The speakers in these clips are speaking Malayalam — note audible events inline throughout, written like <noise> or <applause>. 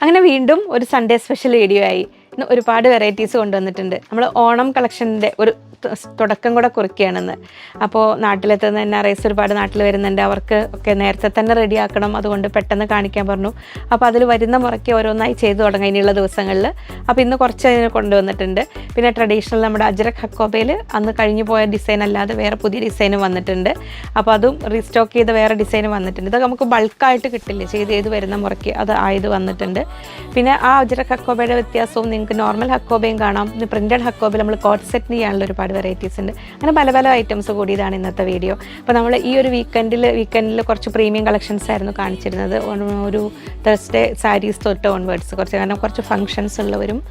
അങ്ങനെ വീണ്ടും ഒരു സൺഡേ സ്പെഷ്യൽ വീഡിയോ ആയി. ഇന്ന് ഒരുപാട് വെറൈറ്റീസ് കൊണ്ടുവന്നിട്ടുണ്ട്. നമ്മൾ ഓണം കളക്ഷന്റെ ഒരു തുടക്കം കൂടെ കുറിക്കുകയാണെന്ന്. അപ്പോൾ നാട്ടിലെത്തുന്ന എൻ ആർ ഒരുപാട് നാട്ടിൽ വരുന്നുണ്ട്. അവർക്ക് ഒക്കെ നേരത്തെ തന്നെ റെഡിയാക്കണം അതുകൊണ്ട് പെട്ടെന്ന് കാണിക്കാൻ പറഞ്ഞു. അപ്പോൾ അതിൽ വരുന്ന മുറയ്ക്ക് ഓരോന്നായി ചെയ്തു തുടങ്ങാം ഇനിയുള്ള ദിവസങ്ങളിൽ അപ്പോൾ ഇന്ന് കുറച്ച് അതിന് കൊണ്ടുവന്നിട്ടുണ്ട്. പിന്നെ ട്രഡീഷണൽ നമ്മുടെ അജ്രക് ഹക്കോബയിൽ അന്ന് കഴിഞ്ഞു പോയ ഡിസൈൻ അല്ലാതെ വേറെ പുതിയ ഡിസൈൻ വന്നിട്ടുണ്ട്. അപ്പോൾ അതും റീസ്റ്റോക്ക് ചെയ്ത വേറെ ഡിസൈൻ വന്നിട്ടുണ്ട്. ഇതൊക്കെ നമുക്ക് ബൾക്കായിട്ട് കിട്ടില്ല? ചെയ്ത് ചെയ്ത് വരുന്ന മുറയ്ക്ക് അത് ആയത് വന്നിട്ടുണ്ട്. പിന്നെ ആ അജ്രക് ഹക്കോബയുടെ വ്യത്യാസവും നോർമൽ ഹക്കോബയും കാണാം. ഇന്ന് പ്രിന്റഡ് ഹക്കോബ നമ്മൾ കോട്ട് സെറ്റ് ചെയ്യാനുള്ള ഒരുപാട് വെറൈറ്റീസ് ഉണ്ട്. അങ്ങനെ പല പല ഐറ്റംസ് കൂടിയതാണ് ഇന്നത്തെ വീഡിയോ അപ്പോൾ നമ്മൾ ഈ ഒരു വീക്കെൻഡിൽ വീക്കെൻഡിൽ കുറച്ച് പ്രീമിയം കളക്ഷൻസ് ആയിരുന്നു കാണിച്ചിരുന്നത്. ഒരു- ഒരു തേഴ്സ്ഡേ സാരീസ് തൊട്ട് ഓൺവേർഡ്സ് കുറച്ച്. കാരണം കുറച്ച് ഫങ്ഷൻസ് ഉള്ളവരും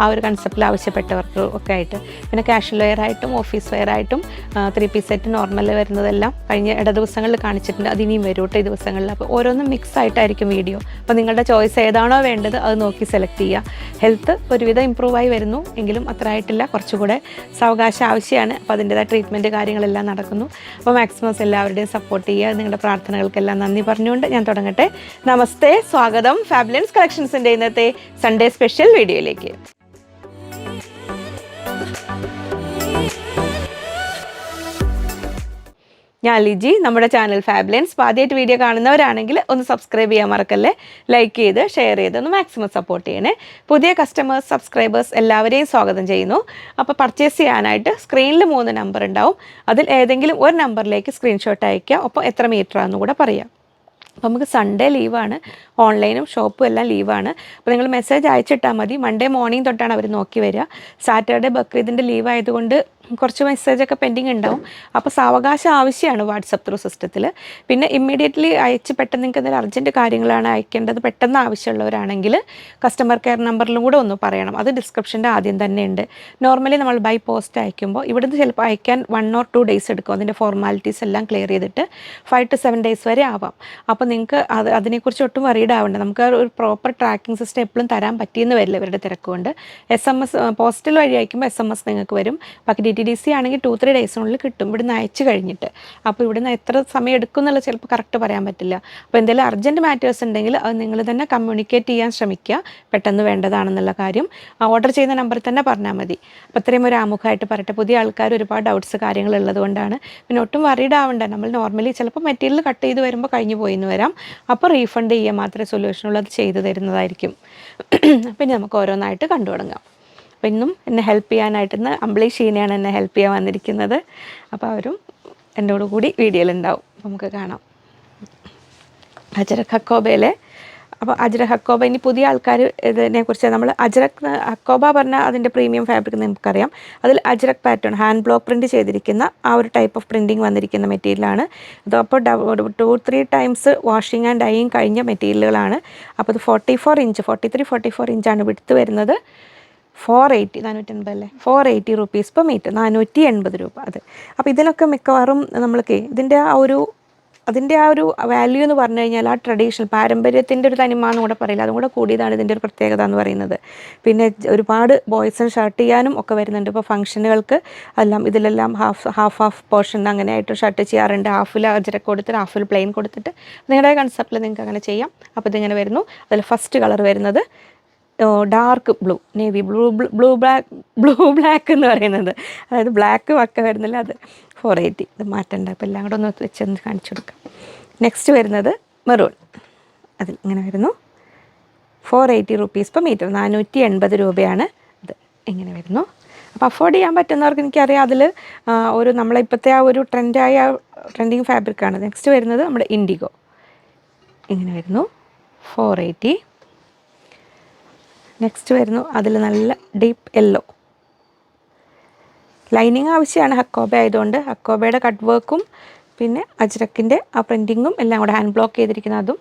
ആ ഒരു കൺസെപ്റ്റിൽ ആവശ്യപ്പെട്ടവർക്ക് ഒക്കെ ആയിട്ട്. പിന്നെ കാഷ്വൽ വെയർ ആയിട്ടും ഓഫീസ് വെയർ ആയിട്ടും ത്രീ പീസ് സെറ്റ് നോർമൽ വരുന്നതെല്ലാം കഴിഞ്ഞ ഇട ദിവസങ്ങളിൽ കാണിച്ചിട്ടുണ്ട് അതിനിയും വരും കേട്ടോ ഈ ദിവസങ്ങളിൽ. അപ്പോൾ ഓരോന്നും മിക്സ് ആയിട്ടായിരിക്കും വീഡിയോ അപ്പോൾ നിങ്ങളുടെ ചോയ്സ് ഏതാണോ വേണ്ടത് അത് നോക്കി സെലക്ട് ചെയ്യുക. ഹെൽത്ത് ഒരുവിധം ഇമ്പ്രൂവ് ആയി വരുന്നു. എങ്കിലും അത്ര ആയിട്ടില്ല കുറച്ചുകൂടെ സാവകാശം ആവശ്യമാണ്. അപ്പോൾ അതിന്റെതായ ട്രീറ്റ്മെന്റ് കാര്യങ്ങളെല്ലാം നടക്കുന്നു. അപ്പോൾ മാക്സിമം എല്ലാവരുടെയും സപ്പോർട്ട് ചെയ്യുക. നിങ്ങളുടെ പ്രാർത്ഥനകൾക്കെല്ലാം നന്ദി പറഞ്ഞുകൊണ്ട് ഞാൻ തുടങ്ങട്ടെ. നമസ്തേ. സ്വാഗതം. ഫാബുലൻസ് കളക്ഷൻസിന്റെ ഇന്നത്തെ സൺഡേ സ്പെഷ്യൽ വീഡിയോയിലേക്ക് ഞാൻ ലിജി നമ്മുടെ ചാനൽ ഫാബ്ലൻസ്. ആദ്യമായിട്ട് വീഡിയോ കാണുന്നവരാണെങ്കിൽ ഒന്ന് സബ്സ്ക്രൈബ് ചെയ്യാൻ മറക്കല്ലേ? ലൈക്ക് ചെയ്ത് ഷെയർ ചെയ്ത് ഒന്ന് മാക്സിമം സപ്പോർട്ട് ചെയ്യണേ. പുതിയ കസ്റ്റമേഴ്സ് സബ്സ്ക്രൈബേഴ്സ് എല്ലാവരെയും സ്വാഗതം ചെയ്യുന്നു. അപ്പോൾ പർച്ചേസ് ചെയ്യാനായിട്ട് സ്ക്രീനിൽ മൂന്ന് നമ്പർ ഉണ്ടാവും. അതിൽ ഏതെങ്കിലും ഒരു നമ്പറിലേക്ക് സ്ക്രീൻഷോട്ട് അയക്കുക അപ്പോൾ എത്ര മീറ്റർ ആണെന്ന് കൂടെ പറയാം. അപ്പോൾ നമുക്ക് സൺഡേ ലീവാണ് ഓൺലൈനും ഷോപ്പും എല്ലാം ലീവാണ് അപ്പോൾ നിങ്ങൾ മെസ്സേജ് അയച്ചിട്ടാൽ മതി. മൺഡേ മോർണിംഗ് തൊട്ടാണ് അവർ നോക്കി വരിക. സാറ്റർഡേ ബക്രീദിന്റെ ലീവ് ആയതുകൊണ്ട് കുറച്ച് മെസ്സേജൊക്കെ പെൻഡിങ് ഉണ്ടാവും അപ്പോൾ സാവകാശം ആവശ്യമാണ് വാട്സപ്പ് ത്രൂ സിസ്റ്റത്തിൽ പിന്നെ ഇമ്മീഡിയറ്റ്ലി അയച്ച് പെട്ടെന്ന് നിങ്ങൾക്ക് എന്തെങ്കിലും അർജന്റ് കാര്യങ്ങളാണ് അയക്കേണ്ടത് പെട്ടെന്ന് ആവശ്യമുള്ളവരാണെങ്കിൽ കസ്റ്റമർ കെയർ നമ്പറിലും കൂടെ ഒന്ന് പറയണം. അത് ഡിസ്ക്രിപ്ഷന്റെ ആദ്യം തന്നെ ഉണ്ട് നോർമലി നമ്മൾ ബൈ പോസ്റ്റ് അയക്കുമ്പോൾ ഇവിടുന്ന് ചിലപ്പോൾ അയക്കാൻ വൺ ഓർ ടു ഡേയ്സ് എടുക്കും. അതിന്റെ ഫോർമാലിറ്റീസ് എല്ലാം ക്ലിയർ ചെയ്തിട്ട് ഫൈവ് ടു സെവൻ ഡേയ്സ് വരെ ആവാം. അപ്പോൾ നിങ്ങൾക്ക് അത് അതിനെക്കുറിച്ച് ഒട്ടും വറീഡ് ആവേണ്ട. നമുക്ക് ഒരു പ്രോപ്പർ ട്രാക്കിംഗ് സിസ്റ്റം എപ്പോഴും തരാൻ പറ്റിയെന്ന് വരില്ല ഇവരുടെ തിരക്കുകൊണ്ട്. എസ് എം എസ് പോസ്റ്റൽ വഴി അയക്കുമ്പോൾ എസ് എം എസ് നിങ്ങൾക്ക് വരും. ബാക്കി ടി ഡി സി ആണെങ്കിൽ ടു ത്രീ ഡേയ്സിനുള്ളിൽ കിട്ടും. ഇവിടുന്ന് അയച്ചു കഴിഞ്ഞിട്ട്. അപ്പോൾ ഇവിടുന്ന് എത്ര സമയം എടുക്കും എന്നുള്ള ചിലപ്പോൾ കറക്റ്റ് പറയാൻ പറ്റില്ല. അപ്പോൾ എന്തെങ്കിലും അർജന്റ് മാറ്റേഴ്സ് ഉണ്ടെങ്കിൽ അത് നിങ്ങൾ തന്നെ കമ്മ്യൂണിക്കേറ്റ് ചെയ്യാൻ ശ്രമിക്കുക. പെട്ടെന്ന് വേണ്ടതാണെന്നുള്ള കാര്യം. ഓർഡർ ചെയ്യുന്ന നമ്പറിൽ തന്നെ പറഞ്ഞാൽ മതി. അപ്പോൾ ഇത്രയും ഒരു ആമുഖമായിട്ട് പറയട്ടെ. പുതിയ ആൾക്കാർ ഒരുപാട് ഡൗട്ട്സ് കാര്യങ്ങൾ ഉള്ളതുകൊണ്ടാണ് പിന്നെ ഒട്ടും വറീഡ് ആവണ്ട. നമ്മൾ നോർമലി ചിലപ്പോൾ മെറ്റീരിയൽ കട്ട് ചെയ്ത് വരുമ്പോൾ കഴിഞ്ഞു പോയി എന്ന് വരാം. അപ്പോൾ റീഫണ്ട് ചെയ്യാൻ മാത്രമേ സൊല്യൂഷനുള്ളൂ അത് ചെയ്തു തരുന്നതായിരിക്കും. <clears throat> പിന്നെ നമുക്ക് ഓരോന്നായിട്ട് കണ്ടു തുടങ്ങാം ഇന്നും എന്നെ ഹെൽപ്പ് ചെയ്യാനായിട്ട് ഇന്ന് അമ്പിളി ഷീനയാണ് എന്നെ ഹെൽപ്പ് ചെയ്യാൻ വന്നിരിക്കുന്നത്. അപ്പോൾ അവരും എന്നോട് കൂടി വീഡിയോയിലുണ്ടാവും അപ്പോൾ നമുക്ക് കാണാം. അജര ഹക്കോബയിലെ അപ്പോൾ അജര ഹക്കോബ ഇനി പുതിയ ആൾക്കാർ ഇതിനെ കുറിച്ച് നമ്മൾ അജരക് ഹക്കോബ പറഞ്ഞാൽ അതിന്റെ പ്രീമിയം ഫാബ്രിക് നമുക്കറിയാം. അതിൽ Ajrak pattern hand block print ചെയ്തിരിക്കുന്ന ആ ഒരു ടൈപ്പ് ഓഫ് പ്രിന്റിങ് വന്നിരിക്കുന്ന മെറ്റീരിയലാണ് ഇതപ്പോൾ അപ്പോൾ two three times washing and dyeing കഴിഞ്ഞ മെറ്റീരിയലുകളാണ് അപ്പോൾ ഇത് forty four inch forty three forty four ഇഞ്ചാണ് വിടുത്ത് വരുന്നത്. ഫോർ എയ്റ്റി നാനൂറ്റൻപത് അല്ലേ? Four eighty rupees per metre നാനൂറ്റി എൺപത് രൂപ അത്. അപ്പോൾ ഇതിലൊക്കെ മിക്കവാറും നമ്മൾക്ക് ഇതിന്റെ ആ ഒരു അതിന്റെ ആ ഒരു വാല്യൂ എന്ന് പറഞ്ഞു കഴിഞ്ഞാൽ ആ ട്രഡീഷണൽ പാരമ്പര്യത്തിന്റെ ഒരു തനിമ എന്ന് കൂടെ പറയില്ല. അതും കൂടെ കൂടിയതാണ് ഇതിന്റെ ഒരു പ്രത്യേകത എന്ന് പറയുന്നത്. പിന്നെ ഒരുപാട് ബോയ്സും ഷർട്ട് ചെയ്യാനും ഒക്കെ വരുന്നുണ്ട്. ഇപ്പോൾ ഫംഗ്ഷനുകൾക്ക് എല്ലാം ഇതിലെല്ലാം ഹാഫ് ഹാഫ് ഹാഫ് പോർഷൻ അങ്ങനെ ആയിട്ട് ഷർട്ട് ചെയ്യാറുണ്ട് ഹാഫിൽ അജരക്ക് കൊടുത്തിട്ട് ഹാഫിൽ പ്ലെയിൻ കൊടുത്തിട്ട്. നിങ്ങളുടെ കൺസെപ്റ്റിൽ നിങ്ങൾക്ക് അങ്ങനെ ചെയ്യാം. അപ്പോൾ ഇതിങ്ങനെ വരുന്നു. അതിൽ ഫസ്റ്റ് കളർ വരുന്നത് dark blue navy blue blue black blue black എന്ന് പറയുന്നത്. അതായത് ബ്ലാക്ക് വക്ക വരുന്നില്ല അത് ഫോർ എയ്റ്റി ഇത് മാറ്റണ്ട. അപ്പോൾ എല്ലാം കൂടെ ഒന്ന് വെച്ചൊന്ന് കാണിച്ചു കൊടുക്കാം. നെക്സ്റ്റ് വരുന്നത് മെറൂൺ അതിൽ ഇങ്ങനെ വരുന്നു. Four eighty rupees per metre നാനൂറ്റി എൺപത് രൂപയാണ് ഇത്. ഇങ്ങനെ വരുന്നു. അപ്പോൾ അഫോർഡ് ചെയ്യാൻ പറ്റുന്നവർക്ക് എനിക്കറിയാം അതിൽ ഒരു നമ്മളെ ഇപ്പോഴത്തെ ആ ഒരു ട്രെൻഡായ ട്രെൻഡിങ് ഫാബ്രിക്കാണ് നെക്സ്റ്റ് വരുന്നത് നമ്മുടെ ഇൻഡിഗോ ഇങ്ങനെ വരുന്നു. ഫോർ എയ്റ്റി നെക്സ്റ്റ് വരുന്നു. അതിൽ നല്ല ഡീപ്പ് യെല്ലോ ലൈനിങ് ആവശ്യമാണ് ഹക്കോബ ആയതുകൊണ്ട്. ഹക്കോബയുടെ കട്ട് വർക്കും പിന്നെ അജ്രക്കിന്റെ ആ പ്രിന്റിങ്ങും എല്ലാം കൂടെ ഹാൻഡ് ബ്ലോക്ക് ചെയ്തിരിക്കുന്ന. അതും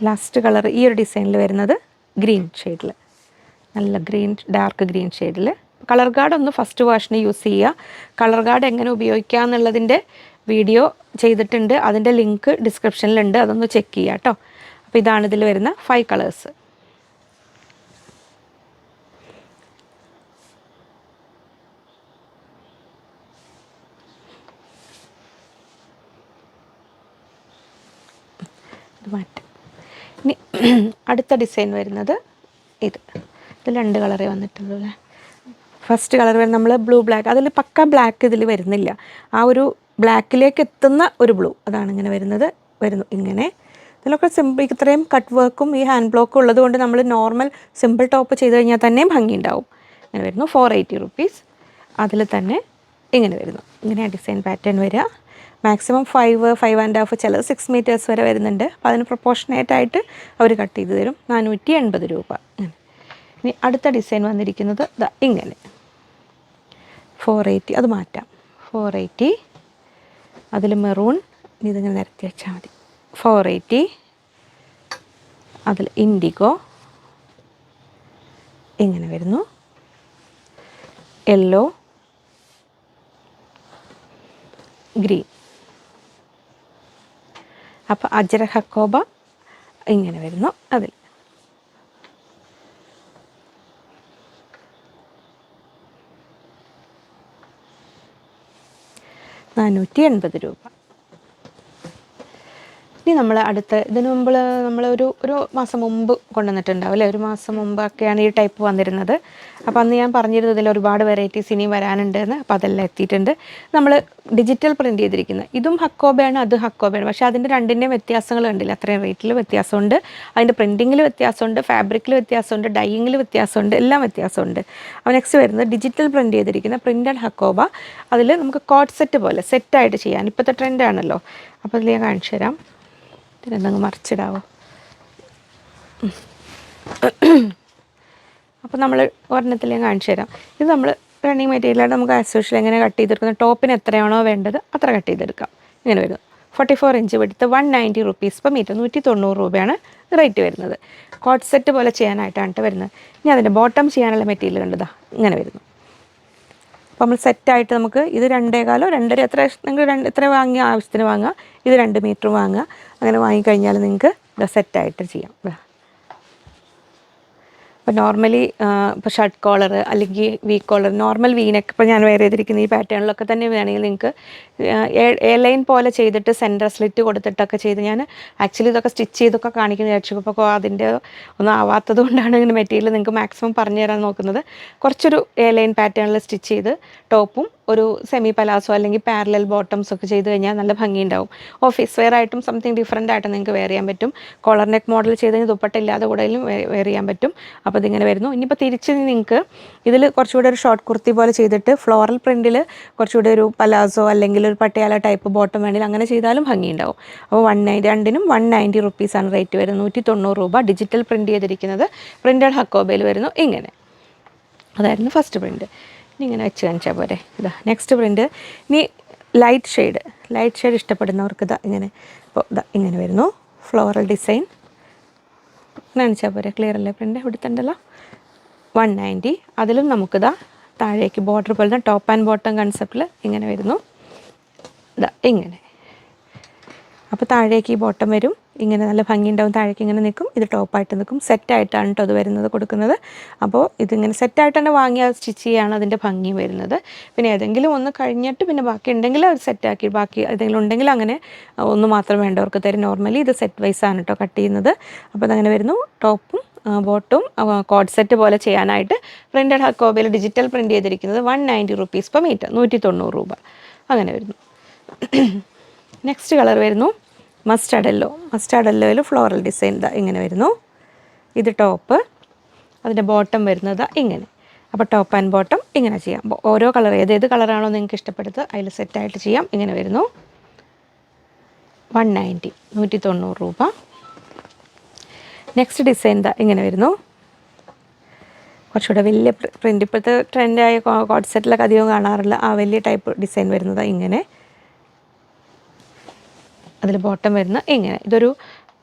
ലാസ്റ്റ് കളർ ഈ ഒരു ഡിസൈനിൽ വരുന്നത് ഗ്രീൻ ഷെയ്ഡിൽ നല്ല ഗ്രീൻ ഡാർക്ക് ഗ്രീൻ ഷെയ്ഡിൽ കളർ ഗാർഡ് ഒന്ന് ഫസ്റ്റ് വാഷിന് യൂസ് ചെയ്യുക. കളർ ഗാർഡ് എങ്ങനെ ഉപയോഗിക്കുക എന്നുള്ളതിന്റെ വീഡിയോ ചെയ്തിട്ടുണ്ട്. അതിന്റെ ലിങ്ക് ഡിസ്ക്രിപ്ഷനിലുണ്ട് അതൊന്ന് ചെക്ക് ചെയ്യുക കേട്ടോ അപ്പോൾ ഇതാണ് ഇതിൽ വരുന്ന ഫൈവ് കളേഴ്സ് ഇത് മാറ്റാം. ഇനി അടുത്ത ഡിസൈൻ വരുന്നത് ഇത്. ഇത് രണ്ട് കളറേ വന്നിട്ടുള്ളൂ അല്ലേ? ഫസ്റ്റ് കളർ വരുന്നത് നമ്മൾ ബ്ലൂ ബ്ലാക്ക് അതിൽ പക്ക ബ്ലാക്ക് ഇതിൽ വരുന്നില്ല. ആ ഒരു ബ്ലാക്കിലേക്ക് എത്തുന്ന ഒരു ബ്ലൂ അതാണ് ഇങ്ങനെ വരുന്നത് വരുന്നു ഇങ്ങനെ. ഇതിലൊക്കെ സിമ്പിൾ ഇത്രയും കട്ട് വർക്കും ഈ ഹാൻഡ് ബ്ലോക്കും ഉള്ളത് കൊണ്ട് നമ്മൾ നോർമൽ സിമ്പിൾ ടോപ്പ് ചെയ്ത് കഴിഞ്ഞാൽ തന്നെയും ഭംഗിയുണ്ടാവും ഇങ്ങനെ വരുന്നു ഫോർ എയ്റ്റി റുപ്പീസ് അതിൽ തന്നെ ഇങ്ങനെ വരുന്നു. ഇങ്ങനെയാണ് ഡിസൈൻ പാറ്റേൺ വരിക. Maximum five five and half ചിലത് സിക്സ് മീറ്റേഴ്സ് വരെ വരുന്നുണ്ട്. അപ്പോൾ അതിന് പ്രൊപ്പോർഷനേറ്റ് ആയിട്ട് അവർ കട്ട് ചെയ്ത് തരും. നാനൂറ്റി എൺപത് രൂപ ഇനി അടുത്ത ഡിസൈൻ വന്നിരിക്കുന്നത് ഇങ്ങനെ. ഫോർ എയ്റ്റി അത് മാറ്റാം. ഫോർ എയ്റ്റി അതിൽ മെറൂൺ ഇതിങ്ങനെ നിരത്തി വെച്ചാൽ മതി. ഫോർ എയ്റ്റി അതിൽ ഇൻഡിഗോ ഇങ്ങനെ വരുന്നു. യെല്ലോ ഗ്രീൻ അപ്പോൾ അജര ഹക്കോബ ഇങ്ങനെ വരുന്നു അതിൽ. നാനൂറ്റി എൺപത് രൂപ. ഇനി നമ്മൾ അടുത്ത ഇതിന് മുമ്പ് നമ്മൾ ഒരു ഒരു മാസം മുമ്പ് കൊണ്ടുവന്നിട്ടുണ്ടാവും അല്ലേ? ഒരു മാസം മുമ്പൊക്കെയാണ് ഈ ടൈപ്പ് വന്നിരുന്നത്. അപ്പോൾ അന്ന് ഞാൻ പറഞ്ഞിരുന്നത് ഇതിൽ ഒരുപാട് വെറൈറ്റീസ് ഇനി വരാനുണ്ട് എന്ന് അപ്പോൾ അതെല്ലാം എത്തിയിട്ടുണ്ട്. നമ്മൾ ഡിജിറ്റൽ പ്രിന്റ് ചെയ്തിരിക്കുന്നത് ഇതും ഹക്കോബയാണ് അത് ഹക്കോബയാണ്. പക്ഷേ അതിന്റെ രണ്ടിന്റെയും വ്യത്യാസങ്ങൾ കണ്ടില്ല? അത്രയും റേറ്റിൽ വ്യത്യാസമുണ്ട്. അതിന്റെ പ്രിന്റിങ്ങിൽ വ്യത്യാസമുണ്ട് ഫാബ്രിക്കിൽ വ്യത്യാസമുണ്ട് ഡൈയിങ്ങിൽ വ്യത്യാസമുണ്ട് എല്ലാം വ്യത്യാസമുണ്ട്. അപ്പോൾ നെക്സ്റ്റ് വരുന്നത് ഡിജിറ്റൽ പ്രിന്റ് ചെയ്തിരിക്കുന്ന പ്രിന്റഡ് ഹക്കോബ. അതിൽ നമുക്ക് കോട്ട് സെറ്റ് പോലെ സെറ്റായിട്ട് ചെയ്യാൻ. ഇപ്പോഴത്തെ ട്രെൻഡാണല്ലോ. അപ്പോൾ അതിൽ ഞാൻ കാണിച്ചു തരാം. ഇതിനെന്തങ്ങ് മറിച്ചിടാവോ. അപ്പോൾ നമ്മൾ ഒരെണ്ണത്തിൽ ഞാൻ കാണിച്ചു തരാം. ഇത് നമ്മൾ റണ്ണിങ് മെറ്റീരിയലായിട്ട് നമുക്ക് അസോഷ്യൽ എങ്ങനെ കട്ട് ചെയ്തെടുക്കുന്നത് ടോപ്പിന് എത്രയാണോ വേണ്ടത് അത്ര കട്ട് ചെയ്തെടുക്കാം. ഇങ്ങനെ വരും forty four inch വെടുത്ത് one ninety rupees per metre നൂറ്റി തൊണ്ണൂറ് രൂപയാണ് റേറ്റ് വരുന്നത്. കോട്ട് സെറ്റ് പോലെ ചെയ്യാനായിട്ടാണ് ട്ടോ വരുന്നത്. ഇനി അതിന്റെ ബോട്ടം ചെയ്യാനുള്ള മെറ്റീരിയൽ കണ്ടതാ ഇങ്ങനെ വരുന്നു. അപ്പോൾ നമ്മൾ സെറ്റായിട്ട് നമുക്ക് ഇത് രണ്ടേകാലോ രണ്ടര എത്ര നിങ്ങൾ രണ്ട് എത്ര വാങ്ങിയ ആവശ്യത്തിന് വാങ്ങുക ഇത് രണ്ട് മീറ്റർ വാങ്ങുക. അങ്ങനെ വാങ്ങിക്കഴിഞ്ഞാൽ നിങ്ങൾക്ക് സെറ്റായിട്ട് ചെയ്യാം. അപ്പോൾ ഇപ്പോൾ നോർമലി ഇപ്പോൾ ഷർട്ട് കോളർ അല്ലെങ്കിൽ വി കോളർ നോർമൽ വീനൊക്കെ ഇപ്പോൾ ഞാൻ വെയർ ചെയ്തിരിക്കുന്ന ഈ പാറ്റേണിലൊക്കെ തന്നെ വേണമെങ്കിൽ നിങ്ങൾക്ക് എ ലൈൻ പോലെ ചെയ്തിട്ട് സെന്റർ സ്ലിറ്റ് കൊടുത്തിട്ടൊക്കെ ചെയ്ത് ഞാൻ ആക്ച്വലി ഇതൊക്കെ സ്റ്റിച്ച് ചെയ്തൊക്കെ കാണിക്കുന്ന വിചാരിച്ചു. അപ്പോൾ അതിന്റെ ഒന്നും ആവാത്തത് കൊണ്ടാണ് ഇങ്ങനെ മെറ്റീരിയൽ നിങ്ങൾക്ക് മാക്സിമം പറഞ്ഞു തരാൻ നോക്കുന്നത്. കുറച്ചൊരു എ ലൈൻ പാറ്റേണിൽ സ്റ്റിച്ച് ചെയ്ത് ടോപ്പും ഒരു സെമി പലാസോ അല്ലെങ്കിൽ പാരലൽ ബോട്ടംസ് ഒക്കെ ചെയ്ത് കഴിഞ്ഞാൽ നല്ല ഭംഗിയുണ്ടാവും. ഓഫീസ് വെയർ ആയിട്ടും സംതിങ് ഡിഫറെന്റ് ആയിട്ട് നിങ്ങൾക്ക് വെയർ ചെയ്യാൻ പറ്റും. കോളർ നെക്ക് മോഡൽ ചെയ്ത് കഴിഞ്ഞാൽ ദുപ്പട്ട ഇല്ലാതെ കൂടെയും വെയർ ചെയ്യാൻ പറ്റും. അപ്പോൾ ഇതിങ്ങനെ വരുന്നു. ഇനിയിപ്പോൾ തിരിച്ച് നിങ്ങൾക്ക് ഇതിൽ കുറച്ചുകൂടെ ഒരു ഷോർട്ട് കുർത്തി പോലെ ചെയ്തിട്ട് ഫ്ലോറൽ പ്രിന്റിൽ കുറച്ചുകൂടെ ഒരു പലാസോ അല്ലെങ്കിൽ ഒരു പട്ടിയാല ടൈപ്പ് ബോട്ടം വേണമെങ്കിൽ അങ്ങനെ ചെയ്താലും ഭംഗിയുണ്ടാവും. അപ്പോൾ വൺ നയന്റി രണ്ടിനും വൺ നയന്റി റുപ്പീസാണ് റേറ്റ് വരുന്നത്. നൂറ്റി തൊണ്ണൂറ് രൂപ ഡിജിറ്റൽ പ്രിന്റ് ചെയ്തിരിക്കുന്നത്. പ്രിന്റഡ് ഹക്കോബയിൽ വരുന്നു. ഇങ്ങനെ. അതായിരുന്നു ഫസ്റ്റ് പ്രിന്റ് ഇനി ഇങ്ങനെ വെച്ച് കാണിച്ചാൽ പോരെ. ഇതാ നെക്സ്റ്റ് പ്രിന്റ് ഇനി ലൈറ്റ് ഷെയ്ഡ് ലൈറ്റ് ഷെയ്ഡ് ഇഷ്ടപ്പെടുന്നവർക്ക് ഇതാ ഇങ്ങനെ. ഇപ്പോൾ ഇതാ ഇങ്ങനെ വരുന്നു. ഫ്ലോറൽ ഡിസൈൻ കാണിച്ചാൽ പോരെ. ക്ലിയർ അല്ലേ പ്രിന്റ് ഇവിടെ ഉണ്ടല്ലോ വൺ നയന്റി അതിലും നമുക്കിതാ താഴേക്ക് ബോർഡർ പോലെ ടോപ്പ് ആൻഡ് ബോട്ടം കൺസെപ്റ്റിൽ ഇങ്ങനെ വരുന്നു. ഇതാ ഇങ്ങനെ. അപ്പോൾ താഴേക്ക് ഈ ബോട്ടം വരും. ഇങ്ങനെ നല്ല ഭംഗി ഉണ്ടാവും. താഴേക്ക് ഇങ്ങനെ നിൽക്കും. ഇത് ടോപ്പായിട്ട് നിൽക്കും. സെറ്റായിട്ടാണ് കേട്ടോ അത് വരുന്നത് കൊടുക്കുന്നത്. അപ്പോൾ ഇതിങ്ങനെ സെറ്റായിട്ട് തന്നെ അത് സ്റ്റിച്ച് ചെയ്യാണ് അതിന്റെ ഭംഗി വരുന്നത്. പിന്നെ ഏതെങ്കിലും ഒന്ന് കഴിഞ്ഞിട്ട് പിന്നെ ബാക്കി ഉണ്ടെങ്കിൽ അത് സെറ്റാക്കി ബാക്കി ഏതെങ്കിലും ഉണ്ടെങ്കിൽ അങ്ങനെ ഒന്ന് മാത്രം വേണ്ടവർക്ക് തരും. നോർമലി ഇത് സെറ്റ് വൈസാണ് കേട്ടോ കട്ട് ചെയ്യുന്നത്. അപ്പോൾ അതങ്ങനെ വരുന്നു. ടോപ്പും ബോട്ടും കോഡ് സെറ്റ് പോലെ ചെയ്യാനായിട്ട് പ്രിന്റഡ് ഹക്കോബയിൽ ഡിജിറ്റൽ പ്രിന്റ് ചെയ്തിരിക്കുന്നത് one ninety rupees per metre നൂറ്റി തൊണ്ണൂറ് രൂപ. അങ്ങനെ വരുന്നു. <clears throat> നെക്സ്റ്റ് കളർ വരുന്നു. മസ്റ്റാർഡ് എല്ലോ മസ്റ്റാർഡ് എല്ലോയിൽ ഫ്ലോറൽ ഡിസൈൻ ഇതാ ഇങ്ങനെ വരുന്നു. ഇത് ടോപ്പ് അതിന്റെ ബോട്ടം വരുന്നത് ഇങ്ങനെ. അപ്പോൾ ടോപ്പ് ആൻഡ് ബോട്ടം ഇങ്ങനെ ചെയ്യാം. ഓരോ കളർ ഏതേത് ഏത് കളറാണോ നിങ്ങൾക്ക് ഇഷ്ടപ്പെടുന്നത് അതിൽ സെറ്റായിട്ട് ചെയ്യാം. ഇങ്ങനെ വരുന്നു. വൺ നയന്റി നൂറ്റി തൊണ്ണൂറ് രൂപ. നെക്സ്റ്റ് ഡിസൈൻ ഇതാ ഇങ്ങനെ വരുന്നു. കുറച്ചുകൂടെ വലിയ പ്രിന്റ് ഇപ്പോഴത്തെ ട്രെൻഡായ കോഡ് സെറ്റിലൊക്കെ അധികം കാണാറില്ല. ആ വലിയ ടൈപ്പ് ഡിസൈൻ വരുന്നത് ഇങ്ങനെ. അതിൽ ബോട്ടം വരുന്ന ഇങ്ങനെ. ഇതൊരു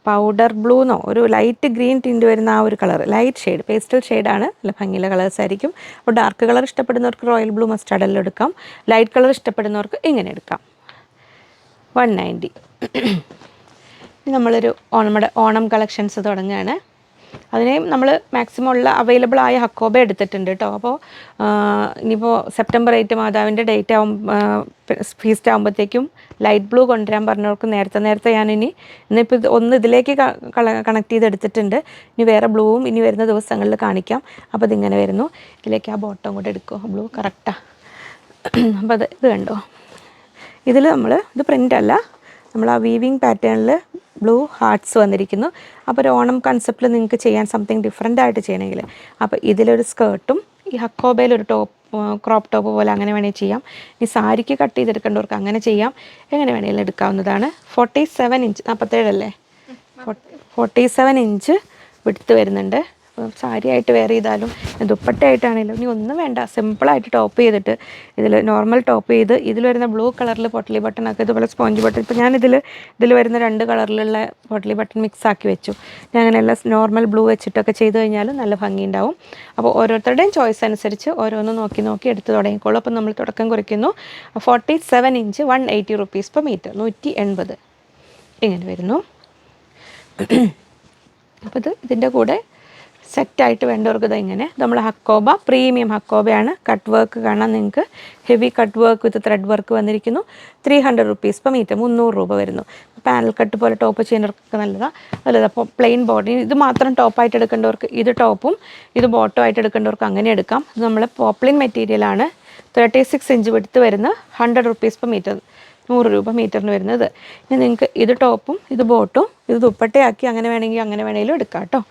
പൗഡർ ബ്ലൂന്നോ ഒരു ലൈറ്റ് ഗ്രീൻ ടിന്റ് വരുന്ന ആ ഒരു കളർ ലൈറ്റ് ഷെയ്ഡ് പേസ്റ്റൽ ഷെയ്ഡാണ് നല്ല ഭംഗിയുള്ള കളേഴ്സ് ആയിരിക്കും. അപ്പോൾ ഡാർക്ക് കളർ ഇഷ്ടപ്പെടുന്നവർക്ക് റോയൽ ബ്ലൂ മസ്റ്റാർഡെല്ലാം എടുക്കാം. ലൈറ്റ് കളർ ഇഷ്ടപ്പെടുന്നവർക്ക് ഇങ്ങനെ എടുക്കാം. വൺ നയന്റി നമ്മളൊരു നമ്മുടെ ഓണം കളക്ഷൻസ് തുടങ്ങുകയാണ് അതിനെയും നമ്മൾ മാക്സിമം ഉള്ള അവൈലബിൾ ആയ ഹക്കോബ എടുത്തിട്ടുണ്ട് കേട്ടോ അപ്പോൾ ഇനിയിപ്പോൾ സെപ്റ്റംബർ എയ്റ്റ് മാതാവിന്റെ ഡേറ്റ് ആവും ഫീസ്റ്റ് ആകുമ്പോഴത്തേക്കും ലൈറ്റ് ബ്ലൂ കൊണ്ടുവരാൻ പറഞ്ഞവർക്ക് നേരത്തെ നേരത്തെ ഞാൻ ഇനി ഇന്നിപ്പോൾ ഒന്ന് ഇതിലേക്ക് കണക്ട് ചെയ്ത് എടുത്തിട്ടുണ്ട് ഇനി വേറെ ബ്ലൂവും ഇനി വരുന്ന ദിവസങ്ങളിൽ കാണിക്കാം. അപ്പോൾ ഇതിങ്ങനെ വരുന്നു. ഇതിലേക്ക് ആ ബോട്ടം കൂടെ എടുക്കുമോ ബ്ലൂ കറക്റ്റാണ് അപ്പോൾ അത് ഇത് കണ്ടോ? ഇതിൽ നമ്മൾ ഇത് പ്രിന്റ് അല്ല. നമ്മൾ ആ വീവിങ് പാറ്റേണിൽ ബ്ലൂ ഹാർട്ട്സ് വന്നിരിക്കുന്നു. അപ്പോൾ ഒരു ഓണം കൺസെപ്റ്റിൽ നിങ്ങൾക്ക് ചെയ്യാൻ സംതിങ് ഡിഫറെന്റ് ആയിട്ട് ചെയ്യണമെങ്കിൽ. അപ്പോൾ ഇതിലൊരു സ്കേർട്ടും ഈ ഹക്കോബയിൽ ഒരു ടോപ്പ് ക്രോപ്പ് ടോപ്പ് പോലെ അങ്ങനെ വേണമെങ്കിൽ ചെയ്യാം. ഈ സാരിക്ക് കട്ട് ചെയ്തെടുക്കേണ്ടവർക്ക് അങ്ങനെ ചെയ്യാം. എങ്ങനെ വേണമെങ്കിലും എടുക്കാവുന്നതാണ്. ഫോർട്ടി സെവൻ ഇഞ്ച് നാൽപ്പത്തേഴല്ലേ ഫോർട്ടി സെവൻ ഇഞ്ച് വിടുത്ത് വരുന്നുണ്ട്. സാരി ആയിട്ട് വെയർ ചെയ്താലും ദുപ്പട്ടയായിട്ടാണെങ്കിലും ഇനി ഒന്നും വേണ്ട. സിമ്പിളായിട്ട് ടോപ്പ് ചെയ്തിട്ട് ഇതിൽ നോർമൽ ടോപ്പ് ചെയ്ത് ഇതിൽ വരുന്ന ബ്ലൂ കളറിൽ പൊട്ടലി ബട്ടൺ ഒക്കെ ഇതുപോലെ സ്പോഞ്ച് ബട്ടൺ ഇപ്പോൾ ഞാനിതിൽ ഇതിൽ വരുന്ന രണ്ട് കളറിലുള്ള പൊട്ടലി ബട്ടൺ മിക്സ് ആക്കി വെച്ചു. ഞാൻ അങ്ങനെയുള്ള നോർമൽ ബ്ലൂ വെച്ചിട്ടൊക്കെ ചെയ്ത് കഴിഞ്ഞാൽ നല്ല ഭംഗി ഉണ്ടാവും അപ്പോൾ ഓരോരുത്തരുടെയും ചോയ്സ് അനുസരിച്ച് ഓരോന്ന് നോക്കി നോക്കി എടുത്ത് തുടങ്ങിക്കോളൂ. അപ്പോൾ നമ്മൾ തുടക്കം കുറിക്കുന്നു. Forty seven inch one eighty rupees per metre നൂറ്റി എൺപത് ഇങ്ങനെ വരുന്നു. <clears throat> അപ്പോൾ ഇത് ഇതിന്റെ കൂടെ സെറ്റായിട്ട് വേണ്ടവർക്ക് ഇങ്ങനെ. നമ്മൾ ഹക്കോബ പ്രീമിയം ഹക്കോബയാണ്. കട്ട് വർക്ക് കാണാൻ നിങ്ങൾക്ക്. Heavy cut work with thread work വന്നിരിക്കുന്നു. Three hundred rupees per metre മുന്നൂറ് രൂപ വരുന്നു. പാനൽ കട്ട് പോലെ ടോപ്പ് ചെയ്യുന്നവർക്ക് നല്ലതാണ് നല്ലതാണ് അപ്പോൾ പ്ലെയിൻ ബോഡി ഇത് മാത്രം ടോപ്പായിട്ട് എടുക്കേണ്ടവർക്ക് ഇത് ടോപ്പും ഇത് ബോട്ടോ ആയിട്ട് എടുക്കേണ്ടവർക്ക് അങ്ങനെ എടുക്കാം. ഇത് നമ്മൾ പോപ്ലിൻ മെറ്റീരിയലാണ് തേർട്ടി സിക്സ് ഇഞ്ച് വിടുത്ത് വരുന്ന ഹൺഡ്രഡ് റുപ്പീസ് പെർ മീറ്റർ നൂറ് രൂപ മീറ്ററിന് വരുന്നത്. ഇനി നിങ്ങൾക്ക് ഇത് ടോപ്പും ഇത് ബോട്ടും ഇത് ദുപ്പട്ടയാക്കി അങ്ങനെ വേണമെങ്കിൽ അങ്ങനെ വേണമെങ്കിലും എടുക്കാം കേട്ടോ.